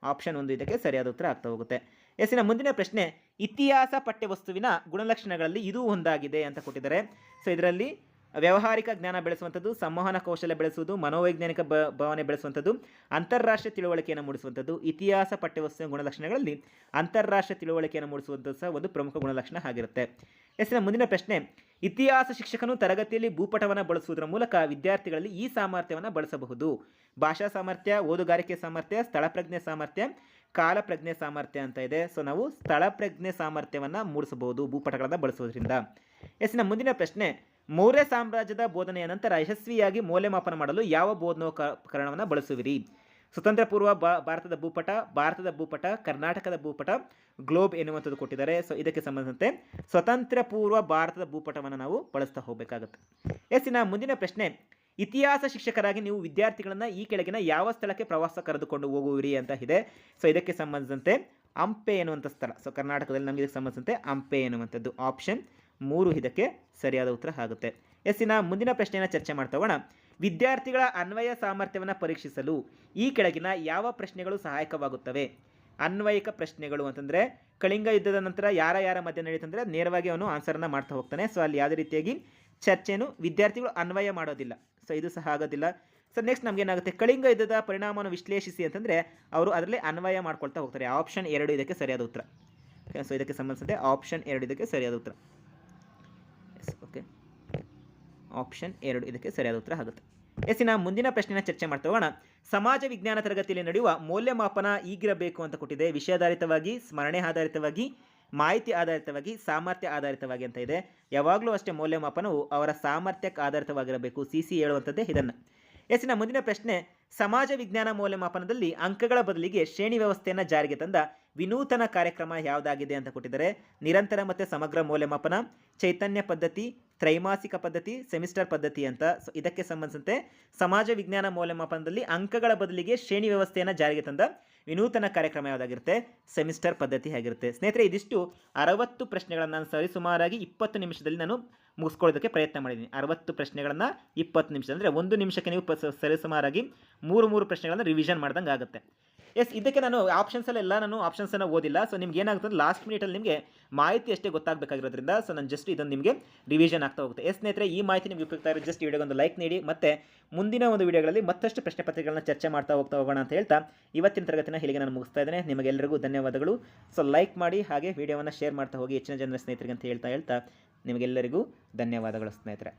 ಆಪ್ಷನ್ ಒಂದು ಇದಕ್ಕೆ ಸರಿಯಾದ ಉತ್ತರ ಆಗ್ತಾ ಹೋಗುತ್ತೆ. ಎಸ್ಸಿನ ಮುಂದಿನ ಪ್ರಶ್ನೆ, ಇತಿಹಾಸ ಪಠ್ಯವಸ್ತುವಿನ ಗುಣಲಕ್ಷಣಗಳಲ್ಲಿ ಇದು ಒಂದಾಗಿದೆ ಅಂತ ಕೊಟ್ಟಿದ್ದಾರೆ. ಸೊ ಇದರಲ್ಲಿ ವ್ಯಾವಹಾರಿಕ ಜ್ಞಾನ ಬೆಳೆಸುವಂಥದ್ದು, ಸಂವಹನ ಕೌಶಲ್ಯ ಬೆಳೆಸುವುದು, ಮನೋವೈಜ್ಞಾನಿಕ ಬ, ಭಾವನೆ ಬೆಳೆಸುವಂಥದ್ದು, ಅಂತಾರಾಷ್ಟ್ರೀಯ ತಿಳುವಳಿಕೆಯನ್ನು ಮೂಡಿಸುವಂಥದ್ದು, ಇತಿಹಾಸ ಪಠ್ಯವಸ್ತು ಗುಣಲಕ್ಷಣಗಳಲ್ಲಿ ಅಂತಾರಾಷ್ಟ್ರೀಯ ತಿಳುವಳಿಕೆಯನ್ನು ಮೂಡಿಸುವಂಥದ್ದು ಸಹ ಒಂದು ಪ್ರಮುಖ ಗುಣಲಕ್ಷಣ ಆಗಿರುತ್ತೆ. ಎಸ್ನ ಮುಂದಿನ ಪ್ರಶ್ನೆ, ಇತಿಹಾಸ ಶಿಕ್ಷಕನು ತರಗತಿಯಲ್ಲಿ ಭೂಪಟವನ್ನು ಬಳಸುವುದರ ಮೂಲಕ ವಿದ್ಯಾರ್ಥಿಗಳಲ್ಲಿ ಈ ಸಾಮರ್ಥ್ಯವನ್ನು ಬಳಸಬಹುದು. ಭಾಷಾ ಸಾಮರ್ಥ್ಯ, ಓದುಗಾರಿಕೆ ಸಾಮರ್ಥ್ಯ ಸ್ಥಳಪ್ರಜ್ಞೆ ಸಾಮರ್ಥ್ಯ ಕಾಲಪ್ರಜ್ಞೆ ಸಾಮರ್ಥ್ಯ ಅಂತ ಇದೆ. ಸೊ ನಾವು ಸ್ಥಳಪ್ರಜ್ಞೆ ಸಾಮರ್ಥ್ಯವನ್ನು ಮೂಡಿಸಬಹುದು, ಭೂಪಟಗಳನ್ನು ಬಳಸುವುದರಿಂದ. ಎಸ್ನ ಮುಂದಿನ ಪ್ರಶ್ನೆ ಮೌರ್ಯ ಸಾಮ್ರಾಜ್ಯದ ಬೋಧನೆಯ ನಂತರ ಯಶಸ್ವಿಯಾಗಿ ಮೌಲ್ಯಮಾಪನ ಮಾಡಲು ಯಾವ ಬೋಧನೋಪಕರಣವನ್ನು ಬಳಸುವಿರಿ? ಸ್ವತಂತ್ರ ಪೂರ್ವ ಭಾರತದ ಭೂಪಟ ಭಾರತದ ಭೂಪಟ, ಕರ್ನಾಟಕದ ಭೂಪಟ, ಗ್ಲೋಬ್ ಎನ್ನುವಂಥದ್ದು ಕೊಟ್ಟಿದ್ದಾರೆ. ಸೊ ಇದಕ್ಕೆ ಸಂಬಂಧಿಸಿದಂತೆ ಸ್ವತಂತ್ರ ಪೂರ್ವ ಭಾರತದ ಭೂಪಟವನ್ನು ನಾವು ಬಳಸ್ತಾ ಹೋಗಬೇಕಾಗುತ್ತೆ. ಎಸ್ಸಿನ ಮುಂದಿನ ಪ್ರಶ್ನೆ. ಇತಿಹಾಸ ಶಿಕ್ಷಕರಾಗಿ ನೀವು ವಿದ್ಯಾರ್ಥಿಗಳನ್ನು ಈ ಕೆಳಗಿನ ಯಾವ ಸ್ಥಳಕ್ಕೆ ಪ್ರವಾಸ ಕರೆದುಕೊಂಡು ಹೋಗುವಿರಿ ಅಂತ ಇದೆ. ಸೊ ಇದಕ್ಕೆ ಸಂಬಂಧಿಸಿದಂತೆ ಹಂಪೆ ಎನ್ನುವಂಥ ಸ್ಥಳ. ಸೊ ಕರ್ನಾಟಕದಲ್ಲಿ ನಮಗೆ ಇದಕ್ಕೆ ಸಂಬಂಧಿಸಿದಂತೆ ಹಂಪೆ ಎನ್ನುವಂಥದ್ದು ಆಪ್ಷನ್ ಮೂರು ಇದಕ್ಕೆ ಸರಿಯಾದ ಉತ್ತರ ಆಗುತ್ತೆ. ಎಸ್ಸಿನ ಮುಂದಿನ ಪ್ರಶ್ನೆಯನ್ನು ಚರ್ಚೆ ಮಾಡ್ತಾ ಹೋಗೋಣ. ವಿದ್ಯಾರ್ಥಿಗಳ ಅನ್ವಯ ಸಾಮರ್ಥ್ಯವನ್ನು ಪರೀಕ್ಷಿಸಲು ಈ ಕೆಳಗಿನ ಯಾವ ಪ್ರಶ್ನೆಗಳು ಸಹಾಯಕವಾಗುತ್ತವೆ? ಅನ್ವಯಿಕ ಪ್ರಶ್ನೆಗಳು ಅಂತಂದರೆ, ಕಳಿಂಗ ಯುದ್ಧದ ನಂತರ ಯಾರ ಯಾರ ಮಧ್ಯೆ ನಡೀತಂದರೆ ನೇರವಾಗಿ ಅವನು ಆನ್ಸರನ್ನು ಮಾಡ್ತಾ ಹೋಗ್ತಾನೆ. ಸೊ ಅಲ್ಲಿ ಯಾವುದೇ ರೀತಿಯಾಗಿ ಚರ್ಚೆಯನ್ನು ವಿದ್ಯಾರ್ಥಿಗಳು ಅನ್ವಯ ಮಾಡೋದಿಲ್ಲ. ಸೊ ಇದು ಸಹ ಆಗೋದಿಲ್ಲ. ಸೊ ನೆಕ್ಸ್ಟ್ ನಮಗೇನಾಗುತ್ತೆ ಕಳಿಂಗ ಯುದ್ಧದ ಪರಿಣಾಮವನ್ನು ವಿಶ್ಲೇಷಿಸಿ ಅಂತಂದರೆ ಅವರು ಅದರಲ್ಲಿ ಅನ್ವಯ ಮಾಡ್ಕೊಳ್ತಾ ಹೋಗ್ತಾರೆ. ಆಪ್ಷನ್ ಎರಡು ಇದಕ್ಕೆ ಸರಿಯಾದ ಉತ್ತರ. ಸೊ ಇದಕ್ಕೆ ಸಂಬಂಧಿಸಿದೆ ಆಪ್ಷನ್ ಎರಡು ಇದಕ್ಕೆ ಸರಿಯಾದ ಉತ್ತರ. ಓಕೆ ಆಪ್ಷನ್ ಎರಡು, ಇದಕ್ಕೆ ಸರಿಯಾದ ಉತ್ತರ ಆಗುತ್ತೆ. ಎಸ್ಸಿನ ಮುಂದಿನ ಪ್ರಶ್ನೆನ ಚರ್ಚೆ ಮಾಡ್ತಾ ಹೋಗೋಣ. ಸಮಾಜ ವಿಜ್ಞಾನ ತರಗತಿಯಲ್ಲಿ ನಡೆಯುವ ಮೌಲ್ಯಮಾಪನ ಈಗಿರಬೇಕು ಅಂತ ಕೊಟ್ಟಿದೆ. ವಿಷಯಾಧಾರಿತವಾಗಿ, ಸ್ಮರಣೆ ಆಧಾರಿತವಾಗಿ, ಮಾಹಿತಿ ಆಧಾರಿತವಾಗಿ, ಸಾಮರ್ಥ್ಯ ಆಧಾರಿತವಾಗಿ ಅಂತ ಇದೆ. ಯಾವಾಗಲೂ ಅಷ್ಟೇ ಮೌಲ್ಯಮಾಪನವು ಅವರ ಸಾಮರ್ಥ್ಯಕ್ಕೆ ಆಧಾರಿತವಾಗಿರಬೇಕು. ಸಿ ಸಿ ಹೇಳುವಂಥದ್ದೇ ಇದನ್ನು. ಎಸ್ಸಿನ ಮುಂದಿನ ಪ್ರಶ್ನೆ, ಸಮಾಜ ವಿಜ್ಞಾನ ಮೌಲ್ಯಮಾಪನದಲ್ಲಿ ಅಂಕಗಳ ಬದಲಿಗೆ ಶ್ರೇಣಿ ವ್ಯವಸ್ಥೆಯನ್ನು ಜಾರಿಗೆ ತಂದ ವಿನೂತನ ಕಾರ್ಯಕ್ರಮ ಯಾವುದಾಗಿದೆ ಅಂತ ಕೊಟ್ಟಿದ್ದಾರೆ. ನಿರಂತರ ಮತ್ತು ಸಮಗ್ರ ಮೌಲ್ಯಮಾಪನ, ಚೈತನ್ಯ ಪದ್ಧತಿ, ತ್ರೈಮಾಸಿಕ ಪದ್ಧತಿ, ಸೆಮಿಸ್ಟರ್ ಪದ್ಧತಿ ಅಂತ. ಸೊ ಇದಕ್ಕೆ ಸಂಬಂಧಿಸಿದಂತೆ ಸಮಾಜ ವಿಜ್ಞಾನ ಮೌಲ್ಯಮಾಪನದಲ್ಲಿ ಅಂಕಗಳ ಬದಲಿಗೆ ಶ್ರೇಣಿ ವ್ಯವಸ್ಥೆಯನ್ನು ಜಾರಿಗೆ ತಂದ ವಿನೂತನ ಕಾರ್ಯಕ್ರಮ ಯಾವುದಾಗಿರುತ್ತೆ? ಸೆಮಿಸ್ಟರ್ ಪದ್ಧತಿ ಆಗಿರುತ್ತೆ. ಸ್ನೇಹಿತರೆ, ಇದಿಷ್ಟು ಅರವತ್ತು ಪ್ರಶ್ನೆಗಳನ್ನು ನಾನು ಸರಿಸುಮಾರಾಗಿ ಇಪ್ಪತ್ತು ನಿಮಿಷದಲ್ಲಿ ನಾನು ಮುಗಿಸ್ಕೊಳ್ಳೋದಕ್ಕೆ ಪ್ರಯತ್ನ ಮಾಡಿದ್ದೀನಿ. ಅರವತ್ತು ಪ್ರಶ್ನೆಗಳನ್ನು ಇಪ್ಪತ್ತು ನಿಮಿಷ, ಅಂದರೆ ಒಂದು ನಿಮಿಷಕ್ಕೆ ನೀವು ಸರಿಸುಮಾರಾಗಿ ಮೂರು ಮೂರು ಪ್ರಶ್ನೆಗಳನ್ನು ರಿವಿಷನ್ ಮಾಡ್ದಂಗೆ ಆಗುತ್ತೆ ಎಸ್ ಇದಕ್ಕೆ ನಾನು ಆಪ್ಷನ್ಸಲ್ಲೆಲ್ಲ ನಾನು ಆಪ್ಷನ್ಸನ್ನು ಓದಿಲ್ಲ. ಸೊ ನಿಮ್ಗೆ ಏನಾಗುತ್ತೆ ಲಾಸ್ಟ್ ಮಿನಿಟಲ್ಲಿ ನಿಮಗೆ ಮಾಹಿತಿ ಅಷ್ಟೇ ಗೊತ್ತಾಗಬೇಕಾಗಿರೋದ್ರಿಂದ ಸೊ ನಾನು ಜಸ್ಟ್ ಇದನ್ನು ನಿಮಗೆ ರಿವಿಷನ್ ಆಗ್ತಾ ಹೋಗುತ್ತೆ. ಎಸ್ ಸ್ನೇಹಿತರೆ, ಈ ಮಾಹಿತಿ ನಿಮಗೆ ಉಪಯುಕ್ತ ಆಗಿರೋ ಜಸ್ಟ್ ವಿಡಿಯೋಗೆ ಒಂದು ಲೈಕ್ ನೀಡಿ. ಮತ್ತು ಮುಂದಿನ ಒಂದು ವಿಡಿಯೋಗಳಲ್ಲಿ ಮತ್ತಷ್ಟು ಪ್ರಶ್ನೆ ಪತ್ರಿಕೆಗಳನ್ನ ಚರ್ಚೆ ಮಾಡ್ತಾ ಹೋಗ್ತಾ ಹೋಗೋಣ ಅಂತ ಹೇಳ್ತಾ ಇವತ್ತಿನ ತರಗತಿನ ಇಲ್ಲಿಗೆ ನಾನು ಮುಗಿಸ್ತಾ ಇದ್ದೇನೆ. ನಿಮಗೆಲ್ಲರಿಗೂ ಧನ್ಯವಾದಗಳು. ಸೊ ಲೈಕ್ ಮಾಡಿ, ಹಾಗೆ ವಿಡಿಯೋವನ್ನು ಶೇರ್ ಮಾಡ್ತಾ ಹೋಗಿ ಹೆಚ್ಚಿನ ಜನರ ಸ್ನೇಹಿತರಿಗೆ ಅಂತ ಹೇಳ್ತಾ ಹೇಳ್ತಾ ನಿಮಗೆಲ್ಲರಿಗೂ ಧನ್ಯವಾದಗಳು ಸ್ನೇಹಿತರೆ.